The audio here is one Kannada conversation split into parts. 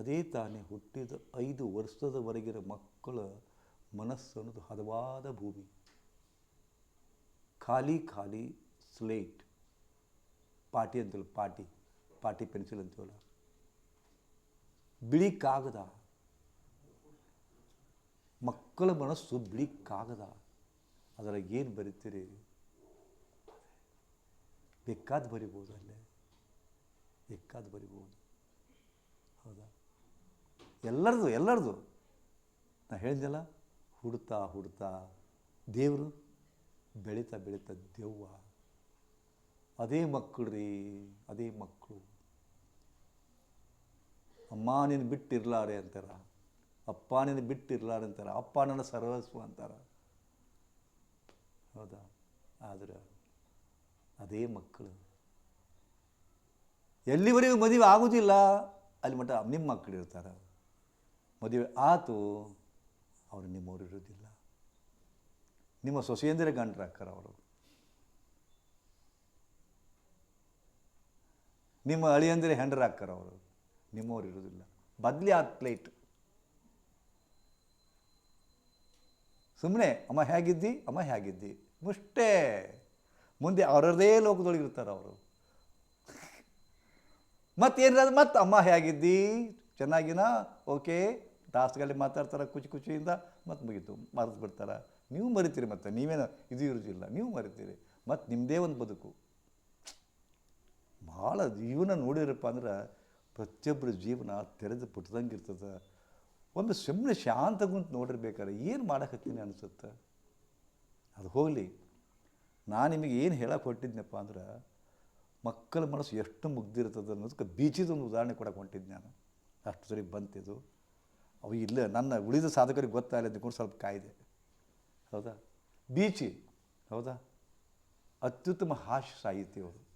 ಅದೇ ತಾನೇ ಹುಟ್ಟಿದ ಐದು ವರ್ಷದವರೆಗಿನ ಮಕ್ಕಳ ಮನಸ್ಸು ಅನ್ನೋದು ಹದವಾದ ಭೂಮಿ. ಖಾಲಿ ಖಾಲಿ ಸ್ಲೇಟ್. ಪಾಟಿ ಅಂತೇಳಿ ಪಾಟಿ ಪಾಟಿ ಪೆನ್ಸಿಲ್ ಅಂತೀವಲ್ಲ. ಬಿಳಿ ಕಾಗದ ಮಕ್ಕಳ ಮನಸ್ಸು ಬಿಳಿ ಕಾಗದ ಅದರಾಗ ಏನು ಬರೀತೀರಿ? ಬೇಕಾದ ಬರಿಬೋದು ಅಲ್ಲೇ. ಬೇಕಾದ ಬರಿಬೋದು. ಎಲ್ಲರದು ಎಲ್ಲರದು. ನಾ ಹೇಳಿದ್ನಲ್ಲ ಹುಡ್ತಾ ಹುಡ್ತಾ ದೇವರು ಬೆಳೀತಾ ಬೆಳೀತಾ ದೆವ್ವ. ಅದೇ ಮಕ್ಕಳು ರೀ, ಅದೇ ಮಕ್ಕಳು ಅಮ್ಮ ನೀನು ಬಿಟ್ಟಿರ್ಲಾರೆ ಅಂತಾರ. ಅಪ್ಪ ನೀನು ಬಿಟ್ಟಿರ್ಲಾರೆ ಅಂತಾರ. ಅಪ್ಪ ನನ್ನ ಸರ್ವಸ್ವ ಅಂತಾರ. ಹೌದಾ? ಆದ್ರೆ ಅದೇ ಮಕ್ಕಳು ಎಲ್ಲಿವರೆಗೂ ಮದುವೆ ಆಗೋದಿಲ್ಲ, ಅಲ್ಲಿ ಮಟ್ಟ ನಿಮ್ಮ ಮಕ್ಕಳು ಇರ್ತಾರೆ. ಮದುವೆ ಆತು ಅವರು ನಿಮ್ಮವ್ರು ಇರೋದಿಲ್ಲ ನಿಮ್ಮ ಸೊಸೆಯಂದರೆ ಗಂಡ್ರು ಹಾಕ್ತಾರೆ ಅವರು. ನಿಮ್ಮ ಅಳಿಯಂದರೆ ಹೆಂಡ್ರು ಹಾಕ್ತಾರೆ ಅವರು. ನಿಮ್ಮವ್ರು ಇರೋದಿಲ್ಲ ಬದಲಿ ಆ ಪ್ಲೇಟ್. ಸುಮ್ಮನೆ ಅಮ್ಮ ಹೇಗಿದ್ದಿ? ಅಮ್ಮ ಹೇಗಿದ್ದಿ? ಮುಷ್ಟೇ. ಮುಂದೆ ಅವರದೇ ಲೋಕದೊಳಗಿರ್ತಾರೆ ಅವರು. ಮತ್ತೇನಾದ್ರು ಮತ್ತೆ ಅಮ್ಮ ಹೇಗಿದ್ದಿ? ಚೆನ್ನಾಗಿನ? ಓಕೆ. ದಾಸ್ಗಳಲ್ಲಿ ಮಾತಾಡ್ತಾರೆ ಖುಷಿ ಖುಷಿಯಿಂದ ಮತ್ತೆ ಮುಗೀತು. ಮರೆತು ಬಿಡ್ತಾರೆ. ನೀವು ಮರಿತೀರಿ ಮತ್ತೆ, ನೀವೇನು ಇದು ಇರೋದಿಲ್ಲ. ನೀವು ಮರಿತೀರಿ. ಮತ್ತು ನಿಮ್ಮದೇ ಒಂದು ಬದುಕು. ಭಾಳ ಜೀವನ ನೋಡಿರಪ್ಪ ಅಂದ್ರೆ ಪ್ರತಿಯೊಬ್ಬರ ಜೀವನ ತೆರೆದು ಪುಟ್ಟದಂಗೆ ಇರ್ತದೆ. ಒಂದು ಸುಮ್ಮನೆ ಶಾಂತ ಕುಂತು ನೋಡಿರ್ಬೇಕಾದ್ರೆ ಏನು ಮಾಡಕತ್ತೀನಿ ಅನಿಸುತ್ತೆ? ಅದು ಹೋಗಲಿ. ನಾನು ನಿಮಗೆ ಏನು ಹೇಳಕ್ಕೆ ಹೊಟ್ಟಿದ್ನಪ್ಪ ಅಂದ್ರೆ ಮಕ್ಕಳ ಮನಸ್ಸು ಎಷ್ಟು ಮುಗ್ದಿರ್ತದೆ ಅನ್ನೋದಕ್ಕೆ ಬೀಚಿದೊಂದು ಉದಾಹರಣೆ ಕೊಡಕ್ಕೆ ಹೊಂಟಿದ್ದು ನಾನು. ಅಷ್ಟು ಸರಿ ಬಂತಿದ್ದು ಅವು ಇಲ್ಲ, ನನ್ನ ಉಳಿದ ಸಾಧಕರಿಗೆ ಗೊತ್ತಾಗಲಿ ಅಂದ್ಕೊಂಡು ಸ್ವಲ್ಪ ಕಾಯ್ದೆ. ಹೌದಾ? ಬೀಚಿ. ಹೌದಾ? ಅತ್ಯುತ್ತಮ ಹಾಸ್ಯ ಸಾಹಿತ್ಯ ಅವರು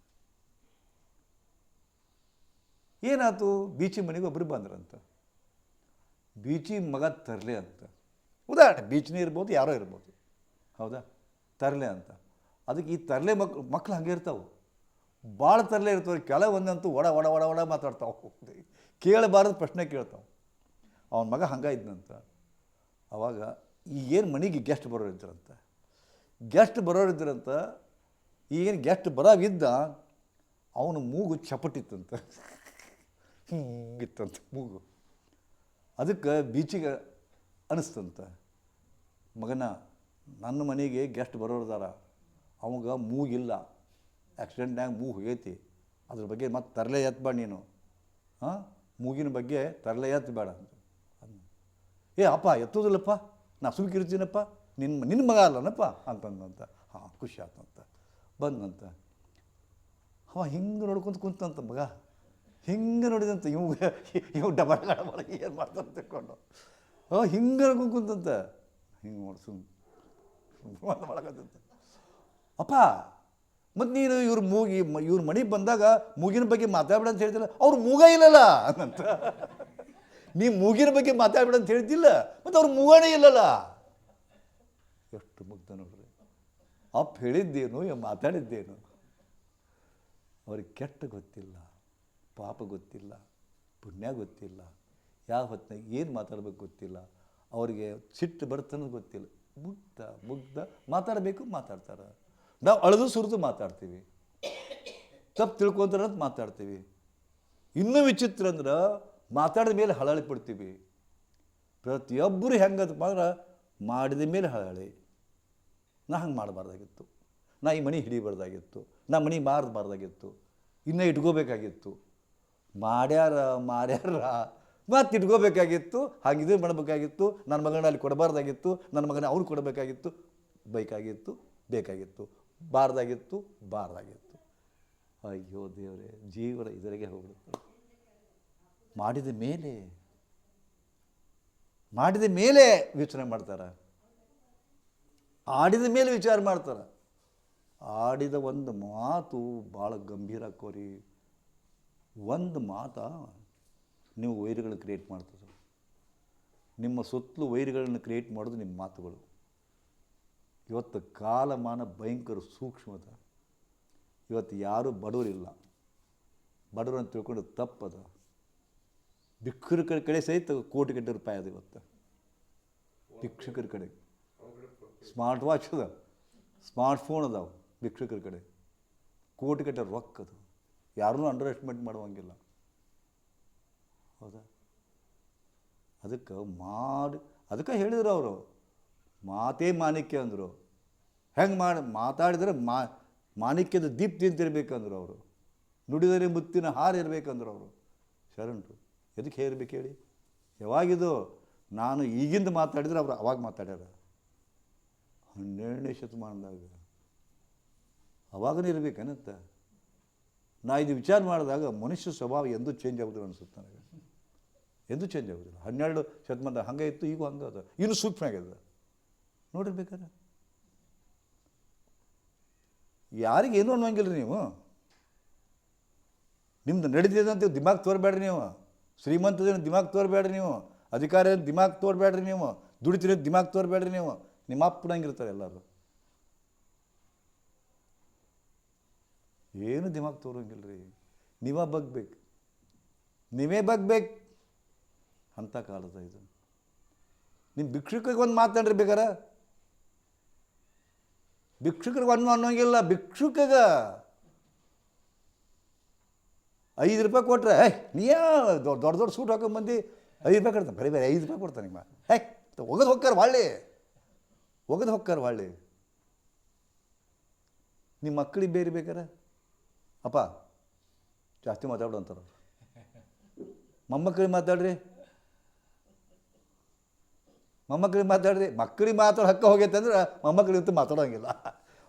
ಏನಾಯ್ತು? ಬೀಚಿ ಮನೆಗೆ ಒಬ್ಬರು ಬಂದ್ರಂತ. ಬೀಚಿ ಮಗ ತರಲೆ ಅಂತ. ಉದಾಹರಣೆ, ಬೀಚ್ನೇ ಇರ್ಬೋದು, ಯಾರೋ ಇರ್ಬೋದು. ಹೌದಾ? ತರಲೆ ಅಂತ. ಅದಕ್ಕೆ ಈ ತರಲೆ ಮಕ್ಳು ಮಕ್ಳು ಹಂಗೆ ಇರ್ತಾವೆ. ಭಾಳ ತರಲೆ ಇರ್ತವೆ ಕೆಲವೊಂದಂತೂ ಒಡ ಒಡ ಒಡ ಒಡ ಮಾತಾಡ್ತಾವೆ. ಕೇಳಬಾರ್ದು ಪ್ರಶ್ನೆ ಕೇಳ್ತಾವೆ. ಅವನ ಮಗ ಹಂಗ ಇದ್ನಂತ. ಅವಾಗ ಈಗೇನು ಮನೆಗೆ ಗೆಸ್ಟ್ ಬರೋರು ಗೆಸ್ಟ್ ಬರೋರು ಇದ್ರಂತ ಈಗೇನು ಗೆಸ್ಟ್ ಬರೋವಿದ್ದ, ಅವನು ಮೂಗು ಚಪಟಿತ್ತಂತ ಹಿಂಗಿತ್ತಂತ ಮೂಗು. ಅದಕ್ಕೆ ಬೀಚಿಗೆ ಅನಿಸ್ತಂತ. ಮಗನ, ನನ್ನ ಮನೆಗೆ ಗೆಸ್ಟ್ ಬರೋರ್ದಾರ ಅವಾಗ ಮೂಗಿಲ್ಲ. ಆ್ಯಕ್ಸಿಡೆಂಟ್ನಾಗ ಮೂಗು ಹೋಗೈತಿ. ಅದ್ರ ಬಗ್ಗೆ ಮತ್ತೆ ತರಲೆ ಎತ್ತಬೇಡ ನೀನು. ಹಾಂ? ಮೂಗಿನ ಬಗ್ಗೆ ತರಲೆ ಎತ್ತಬೇಡ ಅಂತ. ಏ, ಅಪ್ಪ ಎತ್ತೋದಿಲ್ಲಪ್ಪ ನಾ ಸುಮ್ಕಿರ್ತೀನಪ್ಪ. ನಿನ್ನ ನಿನ್ನ ಮಗ ಅಲ್ಲನಪ್ಪ. ಅಂತಂದಂತ. ಹಾಂ, ಖುಷಿ ಆತಂತ. ಬಂದಂತ. ಅವ ಹಿಂಗೆ ನೋಡ್ಕೊಂತ ಕುಂತಂತ ಮಗ. ಹಿಂಗೆ ನೋಡಿದಂತ ಇವ್, ಇವು ಡಬಲ್ ಡಬಲ್ ಏನು ಮಾಡ್ತಾನೆ ತಿಳ್ಕೊಂಡು. ಅವ ಹಿಂಗೆ ನೋಡ್ಕೊಂಡು ಕುಂತಂತ. ಹಿಂಗೆ ನೋಡಿ, ಸುಮ್ ಮಾಡಕತ್ತಂತ. ಅಪ್ಪ ಮತ್ತು ನೀನು ಇವ್ರ ಮೂಗಿ, ಇವ್ರ ಮನೆಗೆ ಬಂದಾಗ ಮೂಗಿನ ಬಗ್ಗೆ ಮಾತಾಡ್ಬೇಡ ಅಂತ ಹೇಳ್ತಿಲ್ಲ. ಅವ್ರ ಮೂಗ ಇಲ್ಲಲ್ಲ. ಅಂತ ನೀ ಮೂಗಿನ ಬಗ್ಗೆ ಮಾತಾಡ್ಬೇಡ ಅಂತ ಹೇಳ್ತಿಲ್ಲ. ಮತ್ತು ಅವ್ರು ಮೂಗನೇ ಇಲ್ಲಲ್ಲ. ಎಷ್ಟು ಮುಗ್ಧ ನೋಡ್ರಿ ಅಪ್ಪ ಹೇಳಿದ್ದೇನು ಇವ ಮಾತಾಡಿದ್ದೇನು. ಅವ್ರಿಗೆ ಕೆಟ್ಟ ಗೊತ್ತಿಲ್ಲ, ಪಾಪ ಗೊತ್ತಿಲ್ಲ, ಪುಣ್ಯ ಗೊತ್ತಿಲ್ಲ, ಯಾವ ಹೊತ್ತಿನಾಗ ಏನು ಮಾತಾಡ್ಬೇಕು ಗೊತ್ತಿಲ್ಲ, ಅವರಿಗೆ ಸಿಟ್ಟು ಬರ್ತನ್ನೋದು ಗೊತ್ತಿಲ್ಲ. ಮುಗ್ಧ ಮುಗ್ಧ. ಮಾತಾಡಬೇಕು, ಮಾತಾಡ್ತಾರೆ. ನಾವು ಅಳದು ಸುರಿದು ಮಾತಾಡ್ತೀವಿ. ತಪ್ಪು ತಿಳ್ಕೊತಾರೆ ಅಂತ ಮಾತಾಡ್ತೀವಿ. ಇನ್ನೂ ವಿಚಿತ್ರ ಅಂದ್ರೆ ಮಾತಾಡಿದ ಮೇಲೆ ಹಳಳಿ ಪಡ್ತೀವಿ. ಪ್ರತಿಯೊಬ್ಬರು ಹೆಂಗದಪ್ಪ ಅಂದ್ರೆ ಮಾಡಿದ ಮೇಲೆ ಹಳಳಿ. ನಾ ಹಂಗೆ ಮಾಡಬಾರ್ದಾಗಿತ್ತು. ನಾ ಈ ಮನೆ ಹಿಡಿಬಾರ್ದಾಗಿತ್ತು. ನಾ ಮನೆ ಮಾರಬಾರ್ದಾಗಿತ್ತು. ಇನ್ನೂ ಇಟ್ಕೋಬೇಕಾಗಿತ್ತು. ಮಾಡ್ಯಾರ ಮಾರ್ಯಾರ ಮತ್ತೆ ಇಟ್ಕೋಬೇಕಾಗಿತ್ತು. ಹಾಗಿದು ಮಾಡಬೇಕಾಗಿತ್ತು. ನನ್ನ ಮಗನ ಅಲ್ಲಿ ಕೊಡಬಾರ್ದಾಗಿತ್ತು. ನನ್ನ ಮಗನ ಅವ್ರು ಕೊಡಬೇಕಾಗಿತ್ತು. ಬೇಕಾಗಿತ್ತು ಬೇಕಾಗಿತ್ತು. ಬಾರ್ದಾಗಿತ್ತು ಬಾರ್ದಾಗಿತ್ತು. ಅಯ್ಯೋ ದೇವರೇ, ಜೀವನ ಇದರಿಗೆ ಹೋಗ್ಬಿಡುತ್ತೆ. ಮಾಡಿದ ಮೇಲೆ ಮಾಡಿದ ಮೇಲೆ ಯೋಚನೆ ಮಾಡ್ತಾರೆ. ಆಡಿದ ಮೇಲೆ ವಿಚಾರ ಮಾಡ್ತಾರೆ. ಆಡಿದ ಒಂದು ಮಾತು ಭಾಳ ಗಂಭೀರ ಕೋರಿ, ಒಂದು ಮಾತ ನೀವು ವೈರ್ಗಳು ಕ್ರಿಯೇಟ್ ಮಾಡ್ತದೆ ನಿಮ್ಮ ಸುತ್ತಲೂ ವೈರ್ಗಳನ್ನು ಕ್ರಿಯೇಟ್ ಮಾಡೋದು ನಿಮ್ಮ ಮಾತುಗಳು. ಇವತ್ತು ಕಾಲಮಾನ ಭಯಂಕರ ಸೂಕ್ಷ್ಮದ ಇವತ್ತು ಯಾರೂ ಬಡವರಿಲ್ಲ. ಬಡವರು ಅಂತ ತಿಳ್ಕೊಂಡು ತಪ್ಪದ. ಭಿಕ್ಷುಕರ ಕಡೆ ಸಹಿತ ಕೋಟಿ ಗಂಟೆ ರೂಪಾಯಿ ಅದು ಇವತ್ತು. ಭಿಕ್ಷುಕರ ಕಡೆ. ಸ್ಮಾರ್ಟ್ ವಾಚ್ ಅದ ಸ್ಮಾರ್ಟ್ ಫೋನ್ ಅದಾವ ಭಿಕ್ಷುಕರ ಕಡೆ. ಕೋಟಿ ಗಂಟೆ ರೊಕ್ಕ ಅದು. ಯಾರನ್ನೂ ಅಂಡರ್ ಎಸ್ಟಿಮೇಟ್ ಮಾಡುವಂಗಿಲ್ಲ. ಹೌದಾ? ಅದಕ್ಕೆ ಮಾಡಿ, ಅದಕ್ಕೆ ಹೇಳಿದ್ರು ಅವರು. ಮಾತೇ ಮಾಣಿಕ್ಯ ಅಂದರು. ಹೆಂಗೆ ಮಾಡಿ, ಮಾತಾಡಿದ್ರೆ ಮಾ, ಮಾಣಿಕ್ಯದ ದೀಪ್ತಿ ಅಂತಿರಬೇಕಂದ್ರು ಅವರು. ನುಡಿದರೆ ಮುತ್ತಿನ ಹಾರ ಇರಬೇಕಂದ್ರು ಅವರು. ಶರಣರು. ಎದಕ್ಕೆ ಹೇರ್ಬೇಕು ಹೇಳಿ? ಯಾವಾಗಿದು ನಾನು ಈಗಿಂದ ಮಾತಾಡಿದ್ರೆ ಅವರು ಅವಾಗ ಮಾತಾಡ್ಯಾರ. ಹನ್ನೆರಡನೇ ಶತಮಾನದಾಗ. ಅವಾಗನೇ ಇರಬೇಕೇನಂತ ನಾ ಇದು ವಿಚಾರ ಮಾಡಿದಾಗ ಮನುಷ್ಯ ಸ್ವಭಾವ ಎಂದೂ ಚೇಂಜ್ ಆಗೋದಿಲ್ಲ ಅನಿಸುತ್ತೆ ನನಗೆ. ಎಂದೂ ಚೇಂಜ್ ಆಗೋದಿಲ್ಲ. ಹನ್ನೆರಡು ಶತಮಾನ ಹಂಗೆ ಇತ್ತು, ಈಗ ಹಂಗೆ ಅದ. ಇನ್ನು ಸೂಕ್ಷ್ಮ ಆಗ್ಯದ. ನೋಡಿರ್ಬೇಕಾರೆ ಯಾರಿಗೇನು ಅನ್ನೋಂಗಿಲ್ಲ ರೀ ನೀವು. ನಿಮ್ದು ಅಂತ ದಿಮಾಗ್ ತೋರಬೇಡ್ರಿ ನೀವು. ಶ್ರೀಮಂತದೇನು ದಿಮಾಗ್ ತೋರಬೇಡ್ರಿ ನೀವು? ಅಧಿಕಾರ ಏನು ದಿಮಾಗ್ ತೋರಬೇಡ್ರಿ ನೀವು? ದುಡಿತಿರೋ ದಿಮಾಗ್ ತೋರಬೇಡ್ರಿ ನೀವು? ನಿಮ್ಮ ಅಪ್ಪನಂಗಿರ್ತಾರೆ ಎಲ್ಲರೂ. ಏನು ದಿಮಾಗ್ ತೋರಂಗಿಲ್ಲ ರೀ ನೀವೇ ಬಗ್ಬೇಕು. ನೀವೇ ಬಗ್ಬೇಕು. ಅಂಥ ಕಾಲದ ಇದು. ನಿಮ್ಮ ಭಿಕ್ಷುಕಿಗೆ ಒಂದು ಮಾತಾಡ್ರಿ ಬೇಕಾರ? ಭಿಕ್ಷುಕರಿಗೆ ಒಂದು ಅನ್ನೋಂಗಿಲ್ಲ, ಭಿಕ್ಷುಕಗ ಐದು ರೂಪಾಯಿ ಕೊಟ್ಟರೆ ಏಯ್ ನೀ ದೊಡ್ಡ ದೊಡ್ಡ ದೊಡ್ಡ ಸೂಟ್ ಹಾಕೊಂಡ್ ಬಂದು? ಐದು ರೂಪಾಯಿ ಕೊಡ್ತಾನೆ. ಬರೀ ಬೇರೆ ಐದು ರೂಪಾಯಿ ಕೊಡ್ತಾನೆ ನಿಮ್ಮ ಹೇ ಒಗದು ಹೊಕ್ಕಾರ ಒಳ್ಳೆ ಒಗದು ಹೊಕ್ಕಾರ ಒಳ್ಳೆ ನಿಮ್ಮ ಮಕ್ಕಳಿಗೆ ಬೇರೆ ಬೇಕಾರೆ? ಅಪ್ಪ, ಜಾಸ್ತಿ ಮಾತಾಡು ಅಂತಾರೆ. ಮೊಮ್ಮಕ್ಕಳಿಗೆ ಮಾತಾಡ್ರಿ. ಮೊಮ್ಮಕ್ಕಳಿಗೆ ಮಾತಾಡ್ರಿ. ಮಕ್ಕಳಿಗೆ ಮಾತಾಡೋ ಹಕ್ಕ ಹೋಗೈತೆ ಅಂದ್ರೆ ಮೊಮ್ಮಕ್ಕಳಿಗಂತೂ ಮಾತಾಡೋಂಗಿಲ್ಲ.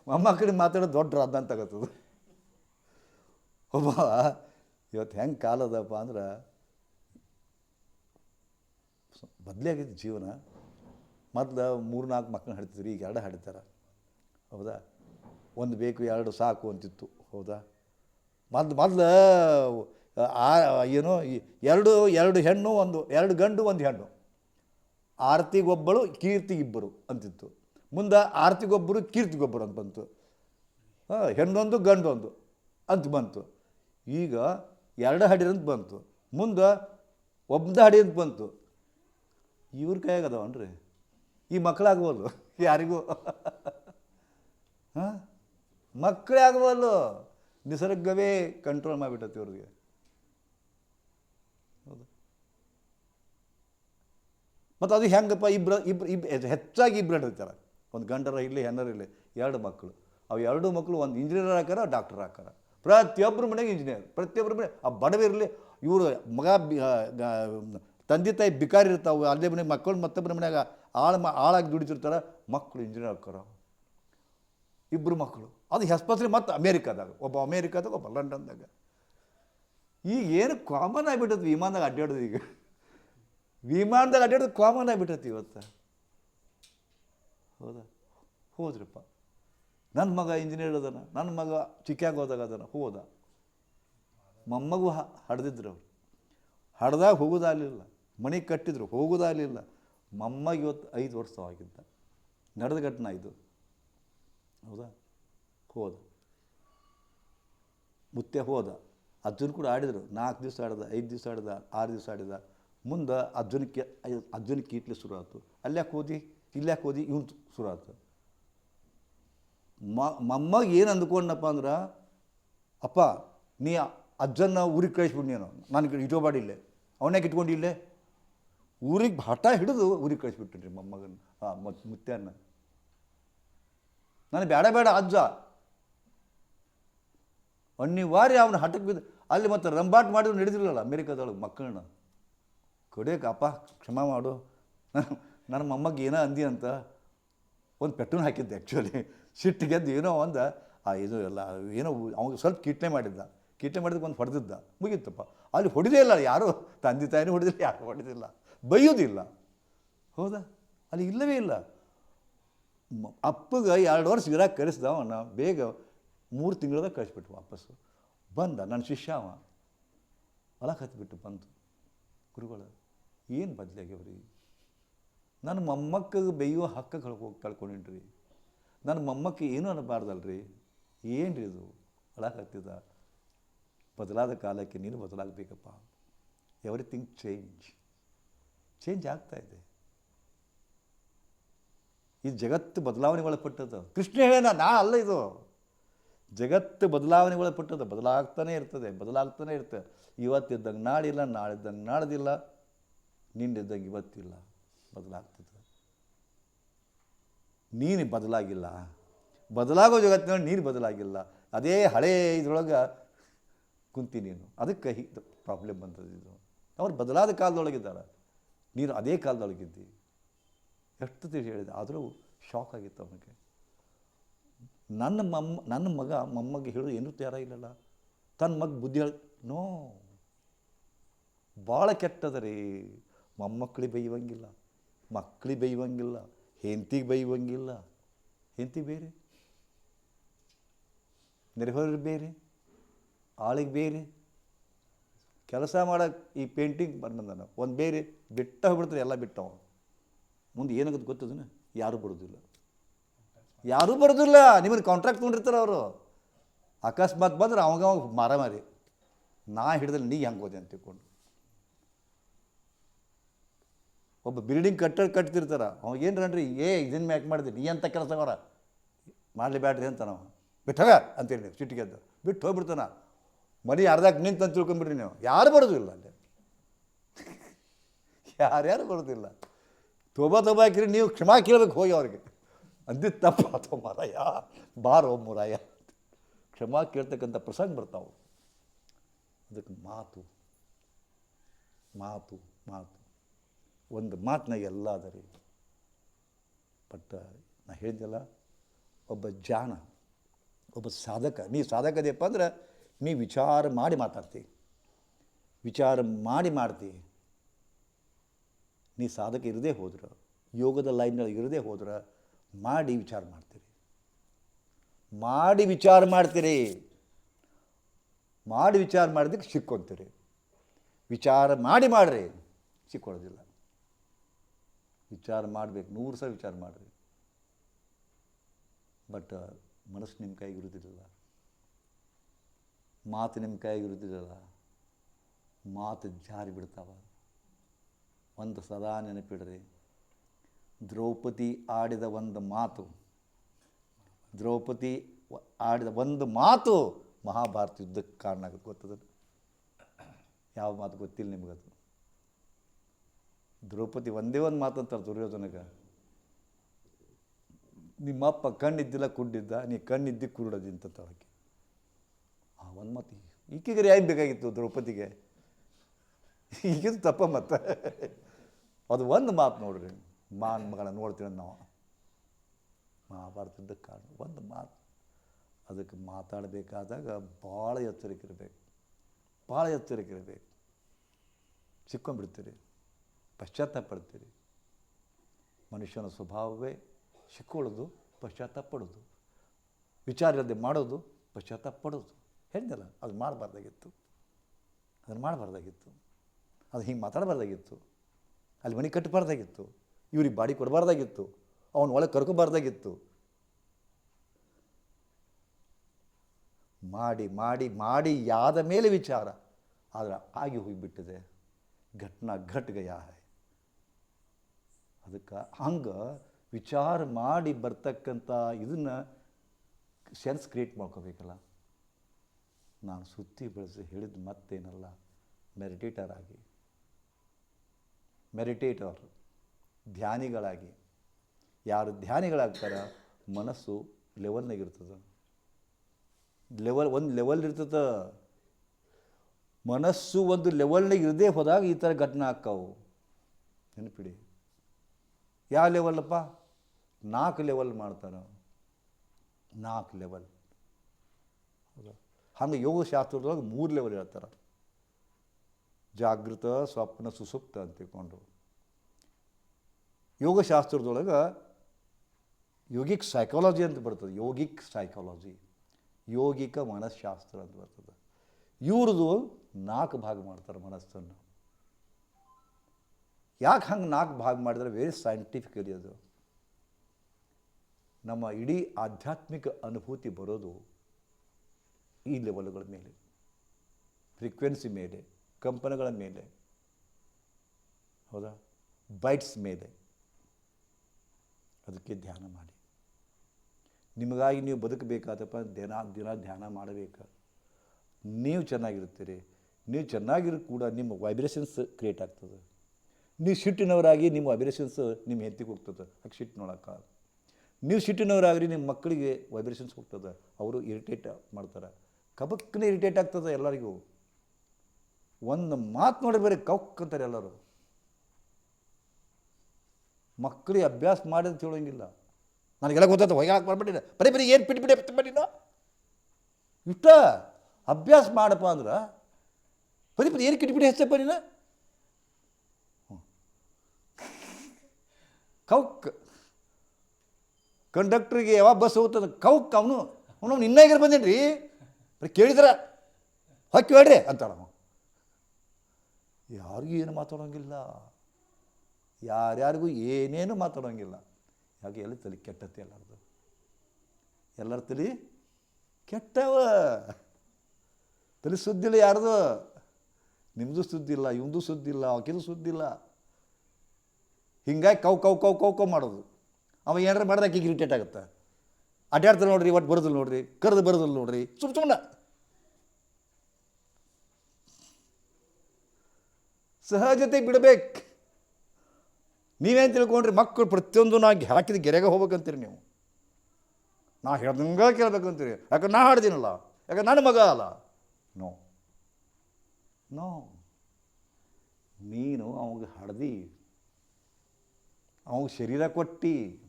ಮೊಮ್ಮಕ್ಕಳಿಗೆ ಮಾತಾಡೋದು ದೊಡ್ಡ ರಾಧ ಅಂತ ಆಗತ್ತದು. ಒಬ್ಬ ಇವತ್ತು ಹೆಂಗೆ ಕಾಲದಪ್ಪ ಅಂದ್ರೆ ಬದಲೇ ಆಗೈತೆ ಜೀವನ. ಮೊದಲು ಮೂರು ನಾಲ್ಕು ಮಕ್ಕಳನ್ನ ಹಡಿತಿದ್ರು, ಈಗ ಎರಡು ಹಡಿತಾರೆ ಹೌದಾ? ಒಂದು ಬೇಕು, ಎರಡು ಸಾಕು ಅಂತಿತ್ತು, ಹೌದಾ? ಮೊದ್ಲು, ಮೊದಲು ಆ ಏನು ಎರಡು ಎರಡು ಹೆಣ್ಣು, ಒಂದು, ಎರಡು ಗಂಡು, ಒಂದು ಹೆಣ್ಣು. ಆರತಿಗೊಬ್ಬಳು, ಕೀರ್ತಿಗಿಬ್ಬರು ಅಂತಿತ್ತು. ಮುಂದೆ ಆರತಿಗೊಬ್ಬರು, ಕೀರ್ತಿಗೊಬ್ಬರು ಅಂತ ಬಂತು. ಹೆಣ್ಣೊಂದು, ಗಂಡೊಂದು ಅಂತ ಬಂತು. ಈಗ ಎರಡು ಹಡಿ ಅಂತ ಬಂತು. ಮುಂದೆ ಒಬ್ಬದ ಹಡಿ ಅಂತ ಬಂತು. ಇವ್ರ ಕೈಯಾಗ ಅದಾವನ್ರಿ ಈ ಮಕ್ಕಳಾಗ್ಬೋದು ಯಾರಿಗೂ? ಹಾಂ? ಮಕ್ಕಳೇ ಆಗ್ಬೋದು ನಿಸರ್ಗವೇ ಕಂಟ್ರೋಲ್ ಮಾಡಿಬಿಟ್ಟತಿ ಇವ್ರಿಗೆ. ಹೌದು. ಮತ್ತು ಅದು ಹೆಂಗಪ್ಪ ಇಬ್ಬರು ಇಬ್ರು, ಇಬ್ ಹೆಚ್ಚಾಗಿ ಇಬ್ಬರು ಹಿಡಿತಾರೆ ಒಂದು ಗಂಡರ ಇರಲಿ, ಹೆಣ್ಣರ ಇರಲಿ, ಎರಡು ಮಕ್ಕಳು ಅವು ಎರಡು ಮಕ್ಕಳು ಒಂದು ಇಂಜಿನಿಯರ್ ಹಾಕಾರ ಡಾಕ್ಟರ್ ಹಾಕಾರ ಪ್ರತಿಯೊಬ್ಬರ ಮನೆಗೆ ಇಂಜಿನಿಯರ್ ಪ್ರತಿಯೊಬ್ಬರು ಮನೆ ಆ ಬಡವಿರಲಿ ಇವರು ಮಗ ತಂದೆ ತಾಯಿ ಬಿಕಾರಿ ಇರ್ತಾವೆ, ಅಲ್ಲೇ ಮನೆಗೆ ಮಕ್ಕಳು ಮತ್ತೊಬ್ಬರ ಮನೆಯಾಗ ಆಳು ಆಳಾಗಿ ದುಡಿತಿರ್ತಾರೆ ಮಕ್ಕಳು ಇಂಜಿನಿಯರ್ ಹಾಕಾರ ಇಬ್ಬರು ಮಕ್ಕಳು ಅದು ಹೆಸ್ಪತ್ರೆ ಮತ್ತು ಅಮೇರಿಕಾದಾಗ, ಒಬ್ಬ ಅಮೇರಿಕಾದಾಗ, ಒಬ್ಬ ಲಂಡನ್ದಾಗ. ಈಗ ಏನು ಕಾಮನ್ ಆಗಿಬಿಟ್ಟದ್ದು ವಿಮಾನದಾಗ ಅಡ್ಡಾಡೋದು ಈಗ. ವಿಮಾನದಾಗ ಅಡ್ಡಾಡೋದು ಕಾಮನ್ ಆಗಿಬಿಟ್ಟತಿ ಇವತ್ತು. ಹೌದಾ? ಹೋದ್ರಪ್ಪ. ನನ್ನ ಮಗ ಇಂಜಿನಿಯರ್ ಅದನ, ನನ್ನ ಮಗ ಚಿಕ್ಕಾಗ ಹೋದಾಗ ಅದನ, ಹೋದ. ಮೊಮ್ಮಗು ಹಡ್ದಿದ್ರು ಅವರು ಹಡ್ದಾಗ ಹೋಗೋದಾಗಲಿಲ್ಲ ಮನೆ ಕಟ್ಟಿದ್ರು ಹೋಗೋದಾಗಲಿಲ್ಲ ಮೊಮ್ಮಗ ಇವತ್ತು ಐದು ವರ್ಷ ಆಗಿದ್ದ. ನಡೆದ ಘಟನೆ ಇದು. ಹೌದಾ? ಹೋದ. ಮುತ್ತೆ ಹೋದ. ಅರ್ಜುನ್ ಕೂಡ ಆಡಿದರು. ನಾಲ್ಕು ದಿವಸ ಆಡಿದ, ಐದು ದಿವಸ ಆಡಿದ, ಆರು ದಿವಸ ಆಡಿದ. ಮುಂದೆ ಅರ್ಜುನಕ್ಕೆ ಅರ್ಜುನ ಕೀಟ್ಲಿ ಶುರು ಆಯ್ತು ಅಲ್ಲೇ ಓದಿ ಇಲ್ಲೇ ಓದಿ ಇವನು ಶುರು ಆಯ್ತು ಮೊಮ್ಮಗ ಏನು ಅಂದ್ಕೊಂಡಪ್ಪ ಅಂದ್ರೆ, ಅಪ್ಪ, ನೀ ಅಜ್ಜನ ಊರಿಗೆ ಕಳಿಸ್ಬಿಡು ನೀನು. ನಾನು ಇಟ್ಕೋಬೇಡಿ ಇಲ್ಲೇ. ಅವನ್ಯಾಕೆ ಇಟ್ಕೊಂಡಿಲ್ಲೇ ಊರಿಗೆ ಹಠ ಹಿಡಿದು ಊರಿಗೆ ಕಳಿಸ್ಬಿಟ್ಟಿರಿ ಮೊಮ್ಮಗನ ಹಾಂ ಮುತ್ಯನ್ನ. ನನಗೆ ಬೇಡ ಬೇಡ ಅಜ್ಜ. ಅನಿವಾರ್ಯ ಅವನು ಹಠಕ್ಕೆ ಬಿದ್ದು, ಅಲ್ಲಿ ಮತ್ತೆ ರಂಬಾಟ್ ಮಾಡಿದ್ರು ನಡೆದಿರಲಿಲ್ಲ ಅಮೇರಿಕಾದೊಳಗೆ ಮಕ್ಕಳನ್ನ ಕಡೆಯಕ್ಕೆ ಅಪ್ಪ, ಕ್ಷಮ ಮಾಡು. ನನ್ನ ಮೊಮ್ಮಗ ಏನೋ ಅಂದಿ ಅಂತ ಒಂದು ಪೆಟ್ರೋಲ್ ಹಾಕಿದ್ದೆ ಆ್ಯಕ್ಚುಲಿ ಸಿಟ್ಟಿಗೆದ್ದು ಏನೋ ಒಂದು, ಆ ಇದು ಎಲ್ಲ, ಏನೋ ಅವ್ನಿಗೆ ಸ್ವಲ್ಪ ಕಿಟ್ನೆ ಮಾಡಿದ್ದ. ಕಿಟ್ನೆ ಮಾಡಿದಕ್ಕೆ ಒಂದು ಹೊಡೆದಿದ್ದ. ಮುಗೀತಪ್ಪ. ಅಲ್ಲಿ ಹೊಡೆದೇ ಇಲ್ಲ. ಯಾರು ತಂದೆ ತಾಯಿನೂ ಹೊಡೆದಿಲ್ಲ, ಯಾರು ಹೊಡೆದಿಲ್ಲ. ಬೈಯೋದಿಲ್ಲ. ಹೌದಾ? ಅಲ್ಲಿ ಇಲ್ಲವೇ ಇಲ್ಲ. ಅಪ್ಪಗೆ ಎರಡು ವರ್ಷ ಇರಾಕ್ ಕರೆಸ್ದ ಅವನ, ಬೇಗ ಮೂರು ತಿಂಗಳದಾಗ ಕಳಿಸ್ಬಿಟ್ಟು ವಾಪಸ್ಸು. ಬಂದ, ನನ್ನ ಶಿಷ್ಯ ಅವ. ಹೊಲ ಕತ್ಬಿಟ್ಟು ಬಂತು ಗುರುಗಳು, ಏನು ಬದಲಾಗ್ಯವ್ರಿ ನನ್ನ ಮೊಮ್ಮಕ್ಕಗೆ ಬೇಯುವ ಹಕ್ಕ ಕಳ್ಕೊ, ಕಳ್ಕೊಂಡಿನ್ರಿ. ನನ್ನ ಮೊಮ್ಮಕ್ಕ ಏನೂ ಅನ್ನಬಾರ್ದಲ್ರಿ. ಏನು ರೀ ಇದು? ಹೊಲ ಕತ್ತಿದ ಬದಲಾದ ಕಾಲಕ್ಕೆ ನೀನು ಬದಲಾಗಬೇಕಪ್ಪ. ಎವ್ರಿಥಿಂಗ್ ಚೇಂಜ್ ಚೇಂಜ್ ಆಗ್ತಾ ಇದೆ. ಈ ಜಗತ್ತು ಬದಲಾವಣೆ ಒಳಪಟ್ಟದ್ದು ಕೃಷ್ಣ ಹೇಳೋಣ ನಾ ಅಲ್ಲ ಇದು. ಜಗತ್ತು ಬದಲಾವಣೆ ಒಳಪಟ್ಟದ್ದು ಬದಲಾಗ್ತಾನೆ ಇರ್ತದೆ ಬದಲಾಗ್ತಾನೆ ಇರ್ತದೆ. ಇವತ್ತಿದ್ದಂಗೆ ನಾಳಿಲ್ಲ, ನಾಳಿದ್ದಂಗೆ ನಾಳ್ದಿಲ್ಲ. ನಿನ್ನಿದ್ದಂಗೆ ಇವತ್ತಿಲ್ಲ. ಬದಲಾಗ್ತದೆ. ನೀನು ಬದಲಾಗಿಲ್ಲ. ಬದಲಾಗೋ ಜಗತ್ತಿನಲ್ಲಿ ನೀನು ಬದಲಾಗಿಲ್ಲ. ಅದೇ ಹಳೇ ಇದ್ರೊಳಗೆ ಕುಂತಿ ನೀನು. ಅದಕ್ಕೆ ಹಿ ಪ್ರಾಬ್ಲಮ್ ಬಂದದ್ದು ಅವ್ರು ಬದಲಾದ ಕಾಲದೊಳಗಿದ್ದಾರೆ. ನೀನು ಅದೇ ಕಾಲದೊಳಗಿದ್ದಿ. ಎಷ್ಟು ತಿಳಿ ಹೇಳಿದೆ, ಆದರೂ ಶಾಕ್ ಆಗಿತ್ತು ಅವನಿಗೆ. ನನ್ನ ಮಮ್ಮ, ನನ್ನ ಮಗ, ಮೊಮ್ಮಗೆ ಹೇಳೋದು ಏನೂ ತಯಾರಾಗಿಲ್ಲಲ್ಲ ತನ್ನ ಮಗ ಬುದ್ಧಿ ಹೇಳಿ, ನೋ ಭಾಳ ಕೆಟ್ಟದ ರೀ. ಮೊಮ್ಮಕ್ಕಳಿಗೆ ಬೇಯುವಂಗಿಲ್ಲ. ಮಕ್ಕಳಿಗೆ ಬೈಯುವಂಗಿಲ್ಲ. ಹೆಂಡ್ತಿಗೆ ಬೈಯುವಂಗಿಲ್ಲ. ಹೆಂತಿ ಬೇರೆ. ನೆರೆಹೊರ ಬೇರೆ. ಆಳಿಗೆ ಬೇರೆ. ಕೆಲಸ ಮಾಡೋಕ್ಕೆ ಈ ಪೇಂಟಿಂಗ್ ಬಂದ ಒಂದು ಬೇರೆ ಬಿಟ್ಟ ಹೋಗ್ಬಿಡ್ತಾರೆ, ಎಲ್ಲ ಬಿಟ್ಟವ ಮುಂದೆ ಏನಾಗುತ್ತೆ ಗೊತ್ತದನ ಯಾರೂ ಬರೋದಿಲ್ಲ. ಯಾರೂ ಬರೋದಿಲ್ಲ. ನಿಮಗೆ ಕಾಂಟ್ರಾಕ್ಟ್ ತೊಗೊಂಡಿರ್ತಾರೆ ಅವರು. ಅಕಸ್ಮಾತ್ ಬಂದ್ರೆ ಅವಾಗ ಅವಾಗ ಮಾರಾಮಾರಿ. ನಾ ಹಿಡಿದ್ರೆ ನೀ ಹೆಂಗೆ ಹೋದೆ ಅಂತ ತಿಳ್ಕೊಂಡು. ಒಬ್ಬ ಬಿಲ್ಡಿಂಗ್ ಕಟ್ಟಡ ಕಟ್ತಿರ್ತಾರ. ಅವ್ನು ಏನು ರನ್ರಿ ಏ ಇದನ್ನ ಮ್ಯಾಕ್ ಮಾಡಿದೆ. ನೀ ಅಂತ ಕೆಲಸವರ ಮಾಡಲಿ ಬ್ಯಾಡ್ರಿ ಅಂತ ನಾವು ಬಿಟ್ಟವ ಅಂತೇಳಿ ನೀವು ಸಿಟ್ಟಿಗೆ ಎದ್ದು. ಬಿಟ್ಟು ಹೋಗ್ಬಿಡ್ತಾನ. ಮನೆ ಅರ್ಧಕ್ಕೆ ನಿಂತು ಅಂತ ತಿಳ್ಕೊಂಬಿಡ್ರಿ ನೀವು. ಯಾರು ಬರೋದಿಲ್ಲ ಅಲ್ಲಿ? ಯಾರ್ಯಾರು ಬರೋದಿಲ್ಲ ತೋಬಾ ತೋಬಾ ಹಾಕಿರಿ, ನೀವು ಕ್ಷಮಾ ಕೇಳಬೇಕು ಹೋಗಿ ಅವ್ರಿಗೆ. ಅಂದಿದ್ದು ತಪ್ಪ ಮಾರಾಯ ಮರಾಯ. ಬಾರೋ ಮುರಾಯ. ಕ್ಷಮಾ ಕೇಳ್ತಕ್ಕಂಥ ಪ್ರಸಂಗ ಬರ್ತಾವೆ. ಅದಕ್ಕೆ ಮಾತು ಮಾತು ಮಾತು. ಒಂದು ಮಾತನ್ನ ಅದರಿ ಬಟ್ ನಾ ಹೇಳಿದ್ದೆಲ್ಲ ಒಬ್ಬ ಜಾಣ ಒಬ್ಬ ಸಾಧಕ. ನೀ ಸಾಧಕದೇಪ್ಪ ಅಂದ್ರೆ ನೀ ವಿಚಾರ ಮಾಡಿ ಮಾತಾಡ್ತಿ. ವಿಚಾರ ಮಾಡಿ ಮಾಡ್ತಿ. ನೀ ಸಾಧಕ ಇರದೇ ಹೋದ್ರೆ, ಯೋಗದ ಲೈನ್ನಲ್ಲಿ ಇರದೇ ಹೋದ್ರೆ ಮಾಡಿ ವಿಚಾರ ಮಾಡ್ತೀರಿ. ಮಾಡಿ ವಿಚಾರ ಮಾಡ್ತೀರಿ. ಮಾಡಿ ವಿಚಾರ ಮಾಡಿದಕ್ಕೆ ಸಿಕ್ಕೊಂತೀರಿ. ವಿಚಾರ ಮಾಡಿ ಮಾಡ್ರಿ, ಸಿಕ್ಕೊಳ್ಳೋದಿಲ್ಲ. ವಿಚಾರ ಮಾಡಬೇಕು, ನೂರು ಸಲ ವಿಚಾರ ಮಾಡಿರಿ ಬಟ್ ಮನಸ್ಸು ನಿಮ್ಮ ಕೈಗೆ ಇರುವುದಿಲ್ಲ ಮಾತು ನಿಮ್ಮ ಕೈಗೆ ಇರುವುದಿಲ್ಲ ಮಾತು ಜಾರಿ ಬಿಡ್ತಾವ. ಒಂದು ಸದಾ ನೆನಪಿಡ್ರಿ. ದ್ರೌಪದಿ ಆಡಿದ ಒಂದು ಮಾತು, ದ್ರೌಪದಿ ಆಡಿದ ಒಂದು ಮಾತು ಮಹಾಭಾರತ ಯುದ್ಧಕ್ಕೆ ಕಾರಣ ಆಗುತ್ತೆ ಗೊತ್ತದ ಯಾವ ಮಾತು ಗೊತ್ತಿಲ್ಲ ನಿಮಗದು. ದ್ರೌಪದಿ ಒಂದೇ ಒಂದು ಮಾತಂತಾರೆ ದುರ್ಯೋಧನಗ. ನಿಮ್ಮಪ್ಪ ಕಣ್ಣಿದ್ದಿಲ್ಲ ಕುಡ್ಡಿದ್ದ ನೀ ಕಣ್ಣಿದ್ದಿ ಕುರುಡದಿ ಅಂತ ಆಕೆ. ಆ ಒಂದು ಮಾತು ಈಕೆಗೆ ಏನು ಬೇಕಾಗಿತ್ತು ದ್ರೌಪದಿಗೆ. ಈಗಿದು ತಪ್ಪ ಮತ್ತೆ. ಅದು ಒಂದು ಮಾತು ನೋಡ್ರಿ, ಮಾನ್ ಮಗಳ ನೋಡ್ತೀವಿ ನಾವು. ಮಹಾಭಾರತದ ಕಾರಣ ಒಂದು ಮಾತು. ಅದಕ್ಕೆ ಮಾತಾಡಬೇಕಾದಾಗ ಭಾಳ ಎಚ್ಚರಿಕೆ ಇರಬೇಕು. ಭಾಳ ಎಚ್ಚರಿಕೆ ಇರಬೇಕು. ಸಿಕ್ಕೊಂಡ್ಬಿಡ್ತೀರಿ. ಪಶ್ಚಾತ್ತಾಪ ಪಡ್ತೀರಿ ಮನುಷ್ಯನ ಸ್ವಭಾವವೇ ಸಿಕ್ಕೊಳ್ಳೋದು ಪಶ್ಚಾತ್ತಾಪ ಪಡೋದು ವಿಚಾರ ಇಲ್ಲದೆ ಮಾಡೋದು ಪಶ್ಚಾತ್ತಾಪ ಪಡೋದು ಹೇಳಿದಲ್ಲ ಅದು ಮಾಡಬಾರ್ದಾಗಿತ್ತು. ಅದನ್ನು ಮಾಡಬಾರ್ದಾಗಿತ್ತು. ಅದು ಹಿಂಗೆ ಮಾತಾಡಬಾರ್ದಾಗಿತ್ತು. ಅಲ್ಲಿ ಮನೆ ಕಟ್ಟಬಾರ್ದಾಗಿತ್ತು. ಇವ್ರಿಗೆ ಬಾಡಿ ಕೊಡಬಾರ್ದಾಗಿತ್ತು. ಅವನ ಒಳಗೆ ಕರ್ಕೋಬಾರ್ದಾಗಿತ್ತು. ಮಾಡಿ ಮಾಡಿ ಮಾಡಿ ಯಾದ ಮೇಲೆ ವಿಚಾರ, ಆದರೆ ಆಗಿ ಹೋಗಿಬಿಟ್ಟಿದೆ. ಘಟನಾ ಘಟ್ ಗಯಾ ಹೈ ಅದಕ್ಕೆ ಹಂಗೆ ವಿಚಾರ ಮಾಡಿ ಬರ್ತಕ್ಕಂಥ ಇದನ್ನು ಸೆನ್ಸ್ ಕ್ರಿಯೇಟ್ ಮಾಡ್ಕೋಬೇಕಲ್ಲ. ನಾನು ಸುತ್ತಿ ಬೆಳೆಸಿ ಹೇಳಿದ ಮತ್ತೇನಲ್ಲ ಮೆರಿಟೇಟರ್ ಆಗಿ. ಮೆರಿಟೇಟರ್ ಧ್ಯಾನಿಗಳಾಗಿ. ಯಾರು ಧ್ಯಾನಿಗಳಾಗ್ತಾರ, ಮನಸ್ಸು ಲೆವೆಲ್ನಾಗಿರ್ತದೆ ಲೆವೆಲ್ ಒಂದು ಲೆವೆಲ್ ಇರ್ತದೆ. ಮನಸ್ಸು ಒಂದು ಲೆವೆಲ್ನಾಗ ಇರದೇ ಹೋದಾಗ ಈ ಥರ ಘಟನೆ ಆಕ್ಕಾವು ನೆನಪಿಡಿ. ಯಾವ ಲೆವೆಲ್ಲಪ್ಪ ನಾಲ್ಕು ಲೆವೆಲ್ ಮಾಡ್ತಾರೆ ನಾಲ್ಕು ಲೆವೆಲ್. ಹಂಗೆ ಯೋಗಶಾಸ್ತ್ರದೊಳಗೆ ಮೂರು ಲೆವೆಲ್ ಹೇಳ್ತಾರೆ. ಜಾಗೃತ ಸ್ವಪ್ನ ಸುಸುಪ್ತ ಅಂತ ತಿಳ್ಕೊಂಡು. ಯೋಗಶಾಸ್ತ್ರದೊಳಗೆ ಯೋಗಿಕ್ ಸೈಕಾಲಜಿ ಅಂತ ಬರ್ತದೆ. ಯೋಗಿಕ್ ಸೈಕಾಲಜಿ ಯೋಗಿಕ ಮನಃಶಾಸ್ತ್ರ ಅಂತ ಬರ್ತದೆ. ಇವ್ರದ್ದು ನಾಲ್ಕು ಭಾಗ ಮಾಡ್ತಾರೆ ಮನಸ್ಸನ್ನು. ಯಾಕೆ ಹಂಗೆ ನಾಲ್ಕು ಭಾಗ ಮಾಡಿದ್ರೆ ವೆರಿ ಸೈಂಟಿಫಿಕಲಿ ಅದು. ನಮ್ಮ ಇಡೀ ಆಧ್ಯಾತ್ಮಿಕ ಅನುಭೂತಿ ಬರೋದು ಈ ಲೆವೆಲ್ಗಳ ಮೇಲೆ ಫ್ರೀಕ್ವೆನ್ಸಿ ಮೇಲೆ, ಕಂಪನಗಳ ಮೇಲೆ, ಹೌದಾ? ಬೈಟ್ಸ್ ಮೇಲೆ. ಅದಕ್ಕೆ ಧ್ಯಾನ ಮಾಡಿ. ನಿಮಗಾಗಿ ನೀವು ಬದುಕಬೇಕಾದಪ್ಪ, ದಿನ ದಿನ ಧ್ಯಾನ ಮಾಡಬೇಕು. ನೀವು ಚೆನ್ನಾಗಿರ್ತೀರಿ ನೀವು ಚೆನ್ನಾಗಿರೋ ಕೂಡ ನಿಮ್ಮ ವೈಬ್ರೇಷನ್ಸ್ ಕ್ರಿಯೇಟ್ ಆಗ್ತದೆ. ನೀವು ಸಿಟ್ಟಿನವರಾಗಿ ನಿಮ್ಮ ವೈಬ್ರೇಷನ್ಸ್ ನಿಮ್ಮ ಹೆತ್ತಿಗೆ ಹೋಗ್ತದೆ. ಹಾಗೆ ಸಿಟ್ಟು ನೋಡೋಕ್ಕ ನೀವು ಸಿಟ್ಟಿನವರಾಗ್ರಿ ನಿಮ್ಮ ಮಕ್ಕಳಿಗೆ ವೈಬ್ರೇಷನ್ಸ್ ಹೋಗ್ತದೆ ಅವರು ಇರಿಟೇಟ್ ಮಾಡ್ತಾರೆ. ಕಬಕ್ಕನೇ ಇರಿಟೇಟ್ ಆಗ್ತದೆ ಎಲ್ಲರಿಗೂ. ಒಂದು ಮಾತು ನೋಡಿ ಬರೀ ಕೌಕ್ ಅಂತಾರೆ ಎಲ್ಲರೂ. ಮಕ್ಕಳಿಗೆ ಅಭ್ಯಾಸ ಮಾಡಿ ಅಂತ ಹೇಳೋಂಗಿಲ್ಲ. ನನಗೆಲ್ಲ ಗೊತ್ತಾಯ್ತು ಹೊಯ್ಯಾಕೆ ಮಾಡ್ಬಿಟ್ಟಿನ ಬರೀ ಬರೀ ಏನು ಬಿಟ್ಟು ಮಾಡಿನ ಇಷ್ಟ? ಅಭ್ಯಾಸ ಮಾಡಪ್ಪ ಅಂದ್ರೆ, ಬರೀ ಬರೀ ಏನು ಕಿಟ್ಬಿಟ್ಟು ಹೆಚ್ಚಪ್ಪ ನೀನು? ಕೌಕ್. ಕಂಡಕ್ಟ್ರಿಗೆ ಯಾವಾಗ ಬಸ್ ಹೋಗ್ತದೆ? ಕೌಕ್ ಅವನು. ಅವನು ಇನ್ನಾಗಿರ್ ಬಂದೇನು ರೀ ಕೇಳಿದ್ರೆ. ಹೊಕ್ಕಿ ಹೇಳ್ರಿ ಅಂತಾಳ ಯಾರಿಗೂ ಏನು ಮಾತಾಡೋಂಗಿಲ್ಲ. ಯಾರ್ಯಾರಿಗೂ ಏನೇನು ಮಾತಾಡೋಂಗಿಲ್ಲ. ಹಾಗೆ ಎಲ್ಲ ತಲೆ ಕೆಟ್ಟತ್ತೆ ಎಲ್ಲರದು ಎಲ್ಲರ ತಲೆ ಕೆಟ್ಟವ. ತಲೆ ಸುದ್ದಿಲ್ಲ ಯಾರ್ದು? ನಿಮ್ಮದು ಸುದ್ದಿಲ್ಲ, ಇವಂದು ಸುದ್ದಿಲ್ಲ ಅವಕಿದು ಸುದ್ದಿಲ್ಲ. ಹಿಂಗಾಗಿ ಕೌ ಕೌ ಕೌ ಕೌ ಕೌ ಮಾಡೋದು. ಅವ ಏನಾರು ಮಾಡ್ದಾಗ ಆಕಿಗೆ ಇರಿಟೇಟ್ ಆಗುತ್ತೆ. ಅಡ್ಡಾಡ್ತಾರೆ ನೋಡ್ರಿ ಒಟ್ಟು ಬರೋದಿಲ್ಲ ನೋಡ್ರಿ, ಕರೆದು ಬರೋದಿಲ್ಲ ನೋಡ್ರಿ, ಸುಮ್ ಸುಮ್ಮನೆ ಸಹಜತೆ ಬಿಡಬೇಕು. ನೀವೇನು ತಿಳ್ಕೊಂಡ್ರಿ ಮಕ್ಕಳು ಪ್ರತಿಯೊಂದು ನಾ ಹಾಕಿದ ಗೆರೆಗೆ ಹೋಗ್ಬೇಕಂತೀರಿ ನೀವು. ನಾ ಹೇಳ್ದಂಗ ಕೇಳ್ಬೇಕಂತೀರಿ. ಯಾಕಂದ್ರೆ ನಾ ಹಾಡ್ತೀನಲ್ಲ ಯಾಕಂದ್ರೆ ನನ್ನ ಮಗ ಅಲ್ಲ. ನೋ. ನೋ. ನೀನು ಅವಾಗ ಹಡ್ದಿ ಅವಾಗ ಶರೀರ ಕೊಟ್ಟು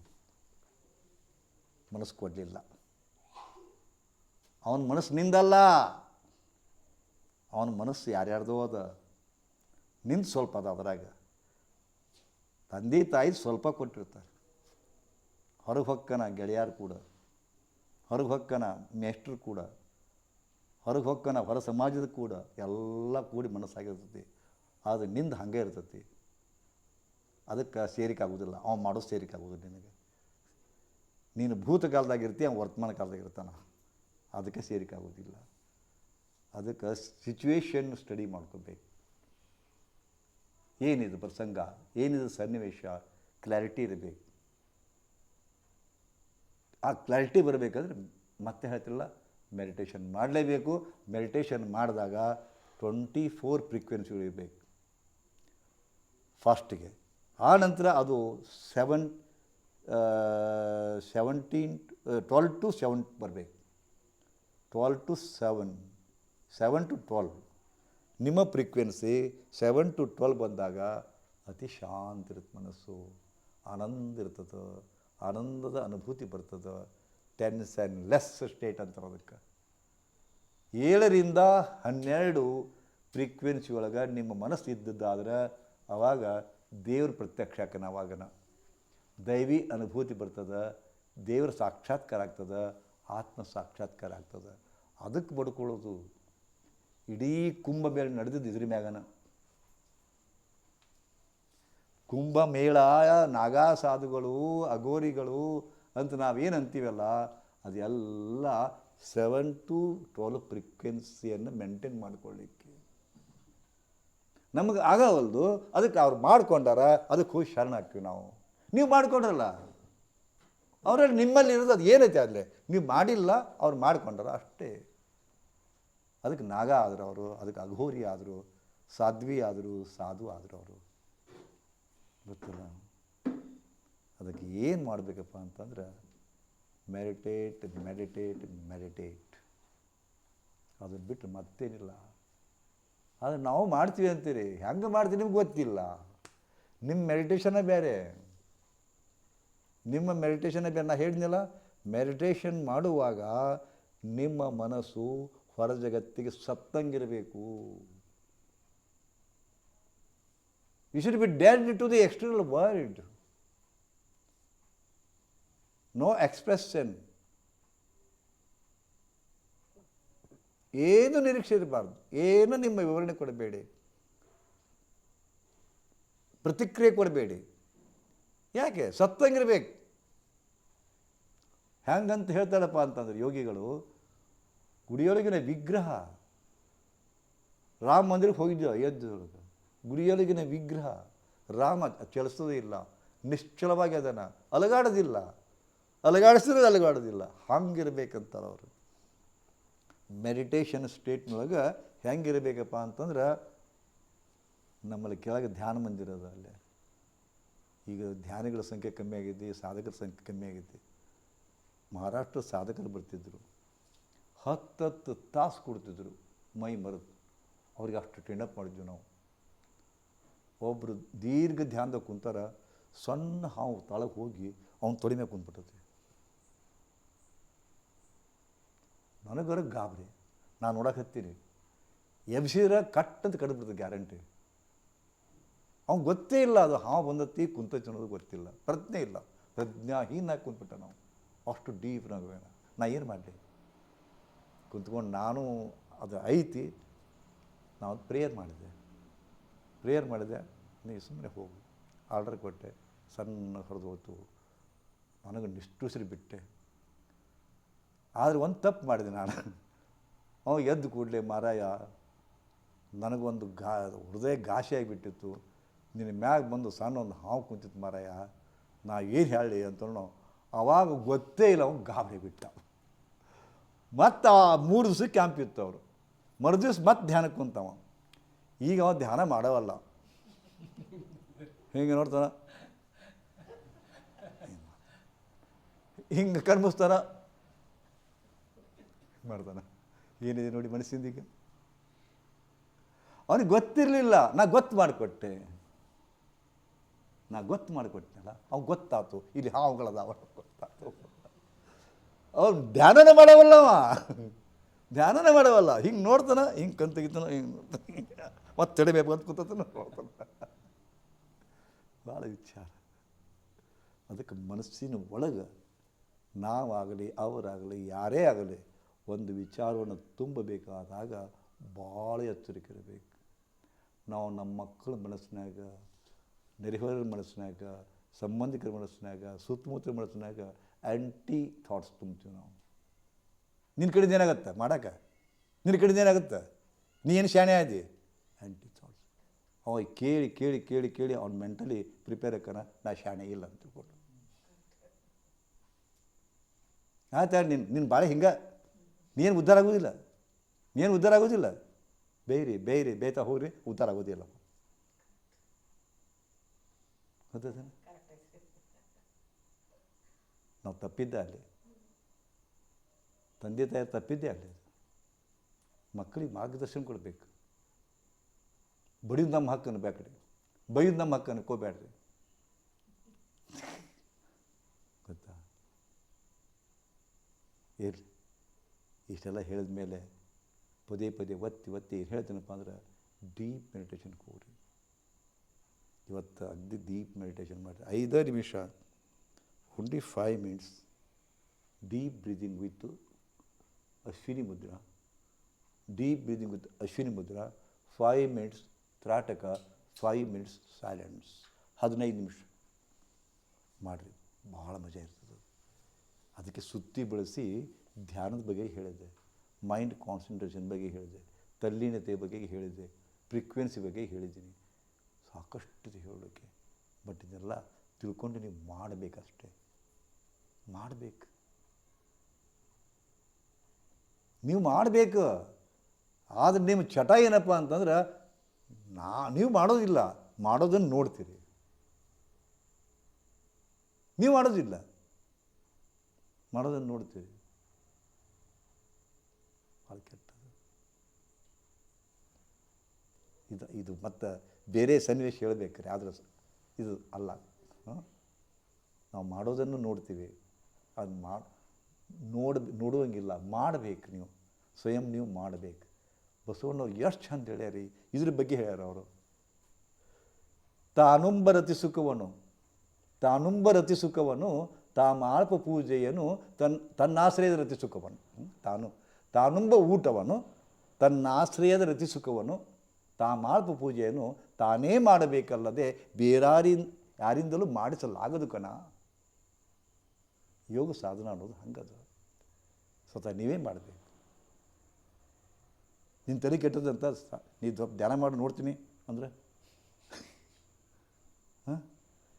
ಮನಸ್ಸು ಕೊಡಲಿಲ್ಲ. ಅವನ ಮನಸ್ಸು ನಿಂದಲ್ಲ. ಅವನ ಮನಸ್ಸು ಯಾರ್ಯಾರ್ದೋ ಅದ. ನಿಂದು ಸ್ವಲ್ಪ ಅದ ಅದ್ರಾಗ. ತಂದೆ ತಾಯಿ ಸ್ವಲ್ಪ ಕೊಟ್ಟಿರ್ತಾರೆ. ಹೊರಗೆ ಹೊಕ್ಕನ ಗೆಳೆಯರು ಕೂಡ, ಹೊರಗೆ ಹೊಕ್ಕನ ಮೇಷ್ಟ್ರು ಕೂಡ, ಹೊರಗೆ ಹೊಕ್ಕನ ಹೊರ ಸಮಾಜದ ಕೂಡ ಎಲ್ಲ ಕೂಡಿ ಮನಸ್ಸಾಗಿರ್ತೈತಿ. ಆದರೆ ನಿಂದು ಹಂಗೆ ಇರ್ತೈತಿ. ಅದಕ್ಕೆ ಸೇರಿಕೆ ಆಗೋದಿಲ್ಲ ಅವ ಮಾಡೋ ಸೇರಿಕೆ ಆಗೋದಿಲ್ಲ ನಿನಗೆ. ನೀನು ಭೂತಕಾಲದಾಗ ಇರ್ತಿ ಅವ ವರ್ತಮಾನ ಕಾಲದಾಗ ಇರ್ತಾನ. ಅದಕ್ಕೆ ಸೇರಿಕೆ ಆಗೋದಿಲ್ಲ ಅದಕ್ಕೆ ಸಿಚುವೇಶನ್ ಸ್ಟಡಿ ಮಾಡ್ಕೋಬೇಕು. ಏನಿದು ಪ್ರಸಂಗ? ಏನಿದು ಸನ್ನಿವೇಶ? ಕ್ಲಾರಿಟಿ ಇರಬೇಕು. ಆ ಕ್ಲಾರಿಟಿ ಬರಬೇಕಂದ್ರೆ ಮತ್ತೆ ಹೇಳ್ತಿಲ್ಲ ಮೆಡಿಟೇಷನ್ ಮಾಡಲೇಬೇಕು. ಮೆಡಿಟೇಷನ್ ಮಾಡಿದಾಗ ಟ್ವೆಂಟಿ ಫೋರ್ ಫ್ರೀಕ್ವೆನ್ಸಿಗಳು ಇರಬೇಕು ಫಾಸ್ಟಿಗೆ ಆ ನಂತರ ಅದು seven seventeen twelve to seven ಬರಬೇಕು. Twelve to seven seven to twelve ನಿಮ್ಮ ಫ್ರೀಕ್ವೆನ್ಸಿ ಸೆವೆನ್ ಟು ಟ್ವೆಲ್ ಬಂದಾಗ ಅತಿ ಶಾಂತ ಇರುತ್ತೆ ಮನಸ್ಸು, ಆನಂದ ಇರ್ತದೆ, ಆನಂದದ ಅನುಭೂತಿ ಬರ್ತದೆ ಟೆನ್ಸ್ ಆ್ಯಂಡ್ ಲೆಸ್ ಸ್ಟೇಟ್ ಅಂತಾರೆ ಅದಕ್ಕೆ ಏಳರಿಂದ ಹನ್ನೆರಡು ಫ್ರೀಕ್ವೆನ್ಸಿ ಒಳಗೆ ನಿಮ್ಮ ಮನಸ್ಸು ಇದ್ದದ್ದಾದ್ರೆ ಆವಾಗ ದೇವ್ರ ಪ್ರತ್ಯಕ್ಷ ಅವಾಗನ ದೈವಿ ಅನುಭೂತಿ ಬರ್ತದೆ, ದೇವ್ರ ಸಾಕ್ಷಾತ್ಕಾರ ಆಗ್ತದೆ, ಆತ್ಮ ಸಾಕ್ಷಾತ್ಕಾರ ಆಗ್ತದೆ. ಅದಕ್ಕೆ ಬಡ್ಕೊಳ್ಳೋದು ಇಡೀ ಕುಂಭ ಮೇಳ ನಡೆದಿದ್ದು ಇದ್ರ ಮ್ಯಾಗನ. ಕುಂಭಮೇಳ ನಾಗಾ ಸಾಧುಗಳು ಅಗೋರಿಗಳು ಅಂತ ನಾವೇನು ಅಂತೀವಲ್ಲ, ಅದೆಲ್ಲ ಸೆವೆನ್ ಟು ಟ್ವೆಲ್ ಫ್ರೀಕ್ವೆನ್ಸಿಯನ್ನು ಮೇಂಟೈನ್ ಮಾಡ್ಕೊಳ್ಳಿಕ್ಕೆ. ನಮಗೆ ಆಗವಲ್ದು, ಅದಕ್ಕೆ ಅವ್ರು ಮಾಡ್ಕೊಂಡಾರ, ಅದಕ್ಕೆ ಹೋಗಿ ಶರಣಾಗ್ತೀವಿ ನಾವು. ನೀವು ಮಾಡ್ಕೊಂಡ್ರಲ್ಲ? ಅವರಲ್ಲಿ ನಿಮ್ಮಲ್ಲಿ ಇರೋದು ಅದು ಏನೈತೆ ಅಲ್ಲಿ? ನೀವು ಮಾಡಿಲ್ಲ, ಅವ್ರು ಮಾಡ್ಕೊಂಡಾರ ಅಷ್ಟೇ. ಅದಕ್ಕೆ ನಾಗ ಆದರು ಅವರು, ಅದಕ್ಕೆ ಅಘೋರಿ ಆದರು, ಸಾಧ್ವಿ ಆದರು, ಸಾಧು ಆದರು ಅವರು. ಗೊತ್ತಿಲ್ಲ? ಅದಕ್ಕೆ ಏನು ಮಾಡಬೇಕಪ್ಪ ಅಂತಂದ್ರೆ ಮೆಡಿಟೇಟ್ ಮೆಡಿಟೇಟ್ ಮೆಡಿಟೇಟ್ ಅದನ್ನು ಬಿಟ್ಟು ಮತ್ತೇನಿಲ್ಲ. ಆದರೆ ನಾವು ಮಾಡ್ತೀವಿ ಅಂತೀರಿ. ಹೆಂಗೆ ಮಾಡ್ತೀವಿ ನಿಮ್ಗೆ ಗೊತ್ತಿಲ್ಲ. ನಿಮ್ಮ ಮೆಡಿಟೇಷನೇ ಬೇರೆ. ನಿಮ್ಮ ಮೆಡಿಟೇಷನೇ ಬೇರೆ. ನಾ ಹೇಳಿದ್ನಲ್ಲ ಮೆಡಿಟೇಷನ್ ಮಾಡುವಾಗ ನಿಮ್ಮ ಮನಸ್ಸು ಹೊರ ಜಗತ್ತಿಗೆ ಸತ್ತಂಗಿರಬೇಕು you should be dead to the external world no expression ಏನು ನಿರೀಕ್ಷೆ ಇರಬಾರ್ದು ಏನು ನಿಮ್ಮ ವಿವರಣೆ ಕೊಡಬೇಡಿ, ಪ್ರತಿಕ್ರಿಯೆ ಕೊಡಬೇಡಿ. ಯಾಕೆ? ಸತ್ತಂಗಿರ್ಬೇಕು ಹ್ಯಾಂಗಂತ ಹೇಳ್ತಾಳಪ್ಪ ಅಂತಂದ್ರೆ ಯೋಗಿಗಳು, ಗುಡಿಯೊಳಗಿನ ವಿಗ್ರಹ, ರಾಮ ಮಂದಿರಕ್ಕೆ ಹೋಗಿದ್ದೆ ಅಯೋಧ್ಯೆಯೊಳಗೆ ಗುಡಿಯೊಳಗಿನ ವಿಗ್ರಹ, ರಾಮ ಚಲಿಸೋದೇ ಇಲ್ಲ, ನಿಶ್ಚಲವಾಗಿ ಅದನ್ನು ಅಲಗಾಡೋದಿಲ್ಲ. ಅಲಗಾಡಿಸಿದ್ರೆ ಅಲಗಾಡೋದಿಲ್ಲ. ಹಂಗಿರ್ಬೇಕಂತಾರೆ ಅವರು ಮೆಡಿಟೇಷನ್ ಸ್ಟೇಟ್ನೊಳಗೆ ಹೆಂಗಿರಬೇಕಪ್ಪ ಅಂತಂದ್ರೆ ನಮ್ಮಲ್ಲಿ ಕೆಳಗೆ ಧ್ಯಾನ ಮಂದಿರ ಅದ ಅಲ್ಲೇ. ಈಗ ಧ್ಯಾನಿಗಳ ಸಂಖ್ಯೆ ಕಮ್ಮಿ ಆಗೈತಿ, ಸಾಧಕರ ಸಂಖ್ಯೆ ಕಮ್ಮಿ ಆಗೈತಿ. ಮಹಾರಾಷ್ಟ್ರ ಸಾಧಕರು ಬರ್ತಿದ್ದರು ಹತ್ತತ್ತು ತಾಸು ಕೊಡ್ತಿದ್ರು ಮೈ ಮರೆತು. ಅವ್ರಿಗೆ ಅಷ್ಟು ಟ್ರೈನಪ್ ಮಾಡಿದ್ವಿ ನಾವು. ಒಬ್ಬರು ದೀರ್ಘ ಧ್ಯಾನದಾಗ ಕುಂತಾರ, ಸಣ್ಣ ಹಾವು ತಳಗೆ ಹೋಗಿ ಅವ್ನು ತೊಡಿಮೆ ಮೇಲೆ ನನಗರ ಗಾಬರಿ. ನಾನು ನೋಡಕ್ಕೆ ಹತ್ತೀನಿ. ಎಬ್ಸಿದ್ರೆ ಕಟ್ ಅಂತ ಕಡಿದ್ಬಿಡ್ತದೆ ಗ್ಯಾರಂಟಿ. ಅವ್ನು ಗೊತ್ತೇ ಇಲ್ಲ ಅದು ಹಾವು ಬಂದತ್ತಿ ಕುಂತಚ್ಚು ಅನ್ನೋದು ಗೊತ್ತಿಲ್ಲ. ಪ್ರಜ್ಞೆ ಇಲ್ಲ. ಪ್ರಜ್ಞಾಹೀನಾಗಿ ಕುಂತ್ಬಿಟ್ಟ ನಾವು. ಅಷ್ಟು ಡೀಪ್ ಬೇಡ ನಾ. ಏನು ಮಾಡಲಿ? ಕುಂತ್ಕೊಂಡು ನಾನು ಅದು ಐತಿ. ನಾವು ಪ್ರೇಯರ್ ಮಾಡಿದೆ. ಪ್ರೇಯರ್ ಮಾಡಿದೆ. ನೀ ಸುಮ್ಮನೆ ಹೋಗು. ಆರ್ಡರ್ ಕೊಟ್ಟೆ. ಸಣ್ಣ ಹೊರದು ಹೋಯ್ತು ನನಗೆ ನಿಷ್ಠುಸಿರಿ ಬಿಟ್ಟೆ. ಆದರೆ ಒಂದು ತಪ್ಪು ಮಾಡಿದೆ ನಾನು. ಅವ ಎದ್ದು ಕೂಡಲೇ, ಮಾರಾಯ, ನನಗೊಂದು ಗಾ, ಹೃದಯ ಘಾಸಿ ಆಗಿಬಿಟ್ಟಿತ್ತು ನಿನ್ನ ಮ್ಯಾಗ ಬಂದು ಸಣ್ಣ ಒಂದು ಹಾವು ಕುಂತಿತ್ತು ಮಾರಾಯ. ನಾ ಏನು ಹೇಳಿ ಅಂತಂದು ಅವಾಗ ಗೊತ್ತೇ ಇಲ್ಲ ಅವನು ಗಾಬರಿ ಬಿಟ್ಟ. ಮತ್ತು ಆ ಮೂರು ದಿವ್ಸ ಕ್ಯಾಂಪ್ ಇತ್ತು ಅವರು. ಮರು ದಿವ್ಸ ಮತ್ತೆ ಧ್ಯಾನಕ್ಕೆ ಕುಂತವ. ಈಗ ಅವ ಧ್ಯಾನ ಮಾಡೋವಲ್ಲ. ಹಿಂಗೆ ನೋಡ್ತಾನ. ಹಿಂಗೆ ಕಣ್ಮುಸ್ತಾನ ಮಾಡ್ತಾನೆ. ಏನಿದೆ ನೋಡಿ ಮನಸ್ಸಿಂದೀಗ? ಅವನಿಗೆ ಗೊತ್ತಿರಲಿಲ್ಲ, ನಾ ಗೊತ್ತು ಮಾಡಿಕೊಟ್ಟೆ. ನಾ ಗೊತ್ತು ಮಾಡಿಕೊಟ್ಟೆನಲ್ಲ ಅವ್ನು ಗೊತ್ತಾತು, ಇಲ್ಲಿ ಹಾವುಗಳದಾವ ಗೊತ್ತಾತು. ಅವ್ನು ಧ್ಯಾನನೇ ಮಾಡವಲ್ಲವ ಧ್ಯಾನನೇ ಮಾಡವಲ್ಲ. ಹಿಂಗೆ ನೋಡ್ತಾನ, ಹಿಂಗೆ ಕಂತಗಿತಾನ ತೆಗಿತಾನ, ಹಿಂಗೆ ಮತ್ತೆ ತಡಿಮೆ ಬಂದು ಕೂತಾನ ಭಾಳ ವಿಚಾರ. ಅದಕ್ಕೆ ಮನಸ್ಸಿನ ಒಳಗೆ ನಾವಾಗಲಿ, ಅವರಾಗಲಿ, ಯಾರೇ ಆಗಲಿ ಒಂದು ವಿಚಾರವನ್ನು ತುಂಬಬೇಕಾದಾಗ ಭಾಳ ಎಚ್ಚರಿಕೆ ಇರಬೇಕು ನಾವು ನಮ್ಮ ಮಕ್ಕಳ ಮನಸ್ಸಿನಾಗ ನೆರೆಹೊರ ಮನಸ್ಸಿನಾಗ, ಸಂಬಂಧಿಕರ ಮನಸ್ಸಿನಾಗ ಸುತ್ತಮುತ್ತಲ ಮನಸ್ಸಿನಾಗ ಆ್ಯಂಟಿ ಥಾಟ್ಸ್ ತುಂಬ್ತೀವಿ ನಾವು. ನಿನ್ನ ಕಡೆಯಿಂದ ಏನಾಗತ್ತೆ? ಮಾಡಕ್ಕೆ? ನಿನ್ನ ಕಡೆಯಿಂದ ಏನಾಗುತ್ತೆ? ನೀ ಏನು ಶಾಣೆ ಆದಿ? ಆ್ಯಂಟಿ ಥಾಟ್ಸ್ ಅವ ಕೇಳಿ ಕೇಳಿ ಕೇಳಿ ಕೇಳಿ ಅವ್ನು ಮೆಂಟಲಿ ಪ್ರಿಪೇರ್ ಆಕನ ನಾ ಶಾಣೆ ಇಲ್ಲ ಅಂತ ತಿಳ್ಕೊಂಡು ಆಯ್ತಾ ನಿನ್ನ ನಿನ್ನ ಭಾಳ ಹಿಂಗೆ? ನೀನು ಉದ್ಧಾರ ಆಗೋದಿಲ್ಲ. ನೀನು ಉದ್ಧಾರ ಆಗೋದಿಲ್ಲ. ಬೇಯ್ರಿ ಬೇಯ್ರಿ, ಬೇಯ್ತಾ ಹೋಗ್ರಿ, ಉದ್ಧಾರ ಆಗೋದಿಲ್ಲ. ಗೊತ್ತಾಯ್ತಾ? ನಾವು ತಪ್ಪಿದ್ದೆ ಅಲ್ಲಿ. ತಂದೆ, ತಾಯಿ ತಪ್ಪಿದ್ದೆ ಅಲ್ಲಿ. ಮಕ್ಕಳಿಗೆ ಮಾರ್ಗದರ್ಶನ ಕೊಡಬೇಕು. ಬಡಿಯೋದು ನಮ್ಮ ಹಕ್ಕು ಅನ್ಬೇಕ್ರಿ ಬೈಯೋದು ನಮ್ಮ ಹಕ್ಕು ಅನ್ಕೋಬೇಡ್ರಿ ಗೊತ್ತಾ? ಇರಲಿ. ಇಷ್ಟೆಲ್ಲ ಹೇಳಿದ ಮೇಲೆ ಪದೇ ಪದೇ ಒತ್ತಿ ಒತ್ತಿ ಹೇಳ್ತೀನಪ್ಪ ಅಂದ್ರೆ ಡೀಪ್ ಮೆಡಿಟೇಷನ್ಗೆ ಹೋಗ್ರಿ ಇವತ್ತು ಅಗ್ದಿ ಡೀಪ್ ಮೆಡಿಟೇಷನ್ ಮಾಡಿರಿ. ಐದೇ ನಿಮಿಷ only five minutes deep breathing with Ashwini mudra. Deep breathing with Ashwini mudra five minutes trataka five minutes silence ಹದಿನೈದು ನಿಮಿಷ ಮಾಡಿರಿ. ಭಾಳ ಮಜಾ ಇರ್ತದೆ. ಅದಕ್ಕೆ ಸುತ್ತಿ ಬಳಸಿ ಧ್ಯಾನದ ಬಗ್ಗೆ ಹೇಳಿದೆ. ಮೈಂಡ್ ಕಾನ್ಸಂಟ್ರೇಷನ್ ಬಗ್ಗೆ ಹೇಳಿದೆ. ತಲ್ಲೀನತೆ ಬಗ್ಗೆ ಹೇಳಿದೆ. ಫ್ರೀಕ್ವೆನ್ಸಿ ಬಗ್ಗೆ ಹೇಳಿದ್ದೀನಿ. ಸಾಕಷ್ಟು ಹೇಳೋಕ್ಕೆ. ಬಟ್ ಇದೆಲ್ಲ ತಿಳ್ಕೊಂಡು ನೀವು ಮಾಡಬೇಕಷ್ಟೇ. ಮಾಡಬೇಕು. ನೀವು ಮಾಡಬೇಕು. ಆದರೆ ನಿಮ್ಮ ಚಟ ಏನಪ್ಪ ಅಂತಂದ್ರೆ, ನಾ, ನೀವು ಮಾಡೋದಿಲ್ಲ. ಮಾಡೋದನ್ನು ನೋಡ್ತೀರಿ. ನೀವು ಮಾಡೋದಿಲ್ಲ. ಮಾಡೋದನ್ನು ನೋಡ್ತೀರಿ ಭಾಳ ಕೆಟ್ಟದು ಇದು ಇದು ಮತ್ತು ಬೇರೆ ಸನ್ನಿವೇಶ ಹೇಳಬೇಕ್ರಿ, ಆದರೆ ಇದು ಅಲ್ಲ. ನಾವು ಮಾಡೋದನ್ನು ನೋಡ್ತೀವಿ. ಅದು ಮಾಡಿ ನೋಡ, ನೋಡುವಂಗಿಲ್ಲ, ಮಾಡಬೇಕು ನೀವು. ಸ್ವಯಂ ನೀವು ಮಾಡಬೇಕು. ಬಸವಣ್ಣವ್ರು ಎಷ್ಟು ಚಂದ ಹೇಳ್ಯಾರಿ, ಇದ್ರ ಬಗ್ಗೆ ಹೇಳ್ಯಾರ ಅವರು. ತಾನುಂಬರತಿ ಸುಖವನು. ತಾನುಂಬರತಿ ಸುಖವನ್ನು ತಾ ಮಾಳ್ಪ ಪೂಜೆಯನ್ನು ತನ್ನ ಆಶ್ರಯದ ರತಿ ಸುಖವನು? ತಾನು, ತಾನುಂಬ ಊಟವನ್ನು ತನ್ನಾಶ್ರಯದ ರತಿ ಸುಖವನ್ನು ತಾ ಮಾಳ್ಪ ಪೂಜೆಯನ್ನು ತಾನೇ ಮಾಡಬೇಕಲ್ಲದೆ ಬೇರಾರಿ ಯಾರಿಂದಲೂ ಮಾಡಿಸಲಾಗದು ಕಣ. ಯೋಗ ಸಾಧನ ಅನ್ನೋದು ಹಂಗದು. ಸ್ವತಃ ನೀವೇ ಮಾಡಬೇಕು. ನಿನ್ನ ತಲೆ ಕೆಟ್ಟದಂತ ನೀ ಧ್ಯಾನ ಮಾಡಿ, ನೋಡ್ತೀನಿ ಅಂದರೆ?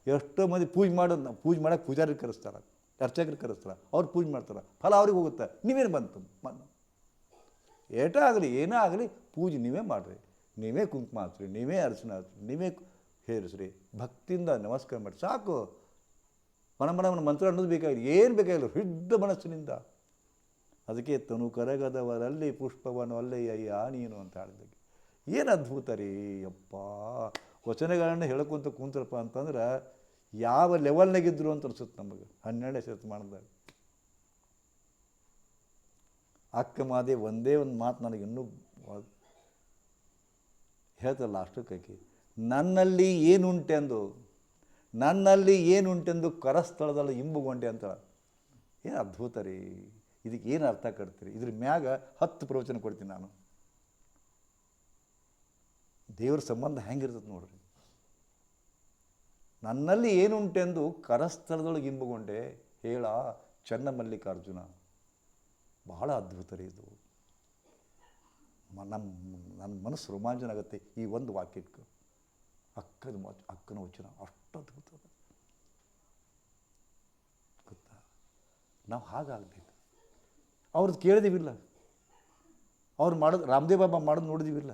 ಎಷ್ಟೋ ಮಂದಿ ಪೂಜೆ ಮಾಡೋದು ಪೂಜೆ ಮಾಡೋಕೆ ಪೂಜಾರಿ ಕರೆಸ್ತಾರೆ, ಅರ್ಚಕರು ಕರೆಸ್ತಾರೆ, ಅವ್ರು ಪೂಜೆ ಮಾಡ್ತಾರೆ, ಫಲ ಅವ್ರಿಗೆ ಹೋಗುತ್ತೆ, ನೀವೇನು ಬಂತು? ಏಟ ಆಗಲಿ, ಏನೇ ಆಗಲಿ, ಪೂಜೆ ನೀವೇ ಮಾಡಿರಿ. ನೀವೇ ಕುಂಕುಮ ಹಚ್ಚಿರಿ ನೀವೇ ಅರಿಶಿನ ಹಚ್ಚಿರಿ ನೀವೇ ಹೇರಿಸ್ರಿ, ಭಕ್ತಿಯಿಂದ ನಮಸ್ಕಾರ ಮಾಡಿ, ಸಾಕು. ಮನ ಮನ ಮಂತ್ರ ಅನ್ನೋದು ಬೇಕಾಗಿಲ್ಲ, ಏನು ಬೇಕಾಗಿಲ್ಲ ಶುದ್ಧ ಮನಸ್ಸಿನಿಂದ. ಅದಕ್ಕೆ ತನು ಕರಗದವರಲ್ಲಿ ಪುಷ್ಪವನ್ನು ಅಯ್ಯ ನೀನು ಅಂತ ಹೇಳಿದಾಗ ಏನು ಅದ್ಭುತ ರೀ ಅಪ್ಪ ವಚನಗಳನ್ನ ಹೇಳ್ಕೊಂತ ಕುಂತ್ರಪ್ಪ ಅಂತಂದ್ರೆ, ಯಾವ ಲೆವೆಲ್ನಾಗಿದ್ರು ಅಂತ ಅನ್ಸುತ್ತೆ ನಮಗೆ, ಹನ್ನೆರಡನೇ ಶತಮಾನದಾಗ. ಅಕ್ಕ ಮಾದೆ ಒಂದೇ ಒಂದು ಮಾತು ನನಗೆ ಇನ್ನೂ ವ- ಲಾಸ್ಟು ಕೈಕಿ ನನ್ನಲ್ಲಿ ಏನುಂಟೆಂದು ನನ್ನಲ್ಲಿ ಏನುಂಟೆಂದು ಕರಸ್ಥಳದಲ್ಲಿ ಇಂಬುಗೊಂಡೆ ಅಂತ ಏನು ಅದ್ಭುತ ರೀ ಇದಕ್ಕೆ ಏನು ಅರ್ಥ ಕಟ್ತೀರಿ? ಇದ್ರ ಮ್ಯಾಗ ಹತ್ತು ಪ್ರವಚನ ಕೊಡ್ತೀನಿ ನಾನು. ದೇವ್ರ ಸಂಬಂಧ ಹೆಂಗಿರ್ತದೆ ನೋಡ್ರಿ. ನನ್ನಲ್ಲಿ ಏನುಂಟೆಂದು ಕರಸ್ಥಳದೊಳಗೆ ಇಂಬುಗೊಂಡೆ? ಹೇಳ ಚನ್ನಮಲ್ಲಿಕಾರ್ಜುನ. ಬಹಳ ಅದ್ಭುತ ರೀ ಇದು. ನಮ್ಮ ನನ್ನ ಮನಸ್ಸು ರೋಮಾಂಚನ ಆಗುತ್ತೆ. ಈ ಒಂದು ವಾಕ್ಯಕ್ಕೆ ಅಕ್ಕನ ಅಕ್ಕನ ವಚನ ಅಷ್ಟು ಅದ್ಭುತ. ಅದು. ಗೊತ್ತಾ? ನಾವು ಹಾಗಾಗಬೇಕು. ಅವ್ರದ್ದು ಕೇಳಿದೀವಿಲ್ಲ. ಅವ್ರು ಮಾಡೋದು, ರಾಮದೇವ್ ಬಾಬಾ ಮಾಡೋದು ನೋಡಿದೀವಿಲ್ಲ.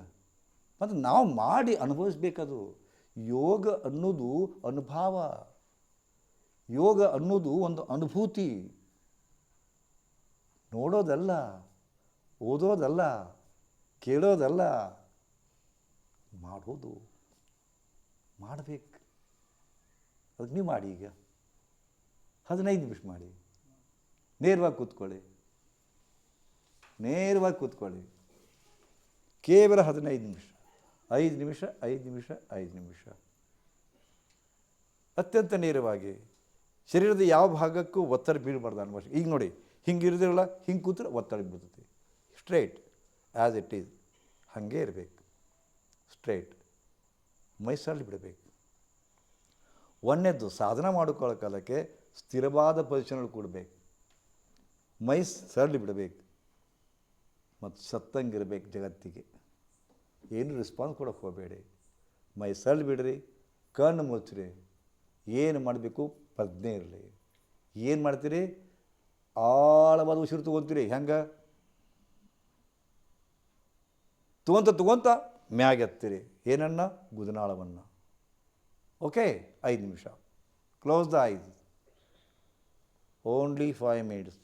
ಮತ್ತು ನಾವು ಮಾಡಿ ಅನುಭವಿಸ್ಬೇಕದು. ಯೋಗ ಅನ್ನೋದು ಅನುಭವ. ಯೋಗ ಅನ್ನೋದು ಒಂದು ಅನುಭೂತಿ. ನೋಡೋದಲ್ಲ, ಓದೋದಲ್ಲ ಕೇಳೋದಲ್ಲ. ಮಾಡೋದು. ಮಾಡಬೇಕು. ನೀವು ಮಾಡಿ ಈಗ. ಹದಿನೈದು ನಿಮಿಷ ಮಾಡಿ. ನೇರವಾಗಿ ಕೂತ್ಕೊಳ್ಳಿ. ನೇರವಾಗಿ ಕೂತ್ಕೊಳ್ಳಿ. ಕೇವಲ ಹದಿನೈದು ನಿಮಿಷ. ಐದು ನಿಮಿಷ ಐದು ನಿಮಿಷ ಐದು ನಿಮಿಷ. ಅತ್ಯಂತ ನೇರವಾಗಿ. ಶರೀರದ ಯಾವ ಭಾಗಕ್ಕೂ ಒತ್ತಡ ಬೀಳಬಾರ್ದು ಅನ್ವಶ ಈಗ ನೋಡಿ, ಹಿಂಗೆ ಇರೋದಿರಲ್ಲ, ಹಿಂಗೆ ಕೂತ್ರೆ ಒತ್ತಡ ಬೀಳ್ತೈತಿ ಸ್ಟ್ರೈಟ್ ಆ್ಯಸ್ ಇಟ್ ಈಸ್ ಹಾಗೆ ಇರಬೇಕು. ಸ್ಟ್ರೇಟ್ ಮೈಸಲ್ಲಿ ಬಿಡಬೇಕು. ಒಂದನೇದ್ದು ಸಾಧನ ಮಾಡಿಕೊಳ್ಳೋ ಕಾಲಕ್ಕೆ ಸ್ಥಿರವಾದ ಪೊಸಿಷನಲ್ಲಿ ಕೊಡಬೇಕು. ಮೈ ಸರಳಿ ಬಿಡಬೇಕು. ಮತ್ತು ಸತ್ತಂಗಿರಬೇಕು ಜಗತ್ತಿಗೆ. ಏನು ರೆಸ್ಪಾನ್ಸ್ ಕೊಡೋಕೆ ಹೋಗಬೇಡಿ. ಮೈ ಸರಳಿ ಬಿಡ್ರಿ, ಕಣ್ಣು ಮುಚ್ಚಿರಿ. ಏನು ಮಾಡಬೇಕು? ಪ್ರಜ್ಞೆ ಇರಲಿ. ಏನು ಮಾಡ್ತೀರಿ? ಆಳವಾದ ಉಸಿರು ತೊಗೊತೀರಿ ಹೆಂಗೆ? ತೊಗೊಂತ ತಗೊಂತ ಮ್ಯಾಗೆತ್ತಿರಿ ಏನನ್ನ? ಗುದನಾಳವನ್ನು. ಓಕೆ ಐದು ನಿಮಿಷ. Close the eyes only five minutes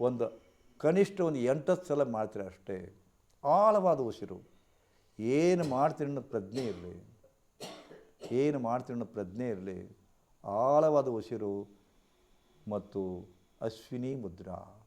ಒಂದು, ಕನಿಷ್ಠ ಒಂದು ಎಂಟತ್ತು ಸಲ ಮಾಡ್ತೀರಿ ಅಷ್ಟೇ. ಆಳವಾದ ಉಸಿರು. ಏನು ಮಾಡ್ತೀರಿ ಅನ್ನೋ ಪ್ರಜ್ಞೆ ಇರಲಿ. ಏನು ಮಾಡ್ತೀರಿ ಅನ್ನೋ ಪ್ರಜ್ಞೆ ಇರಲಿ. ಆಳವಾದ ಉಸಿರು ಮತ್ತು ಅಶ್ವಿನಿ ಮುದ್ರಾ.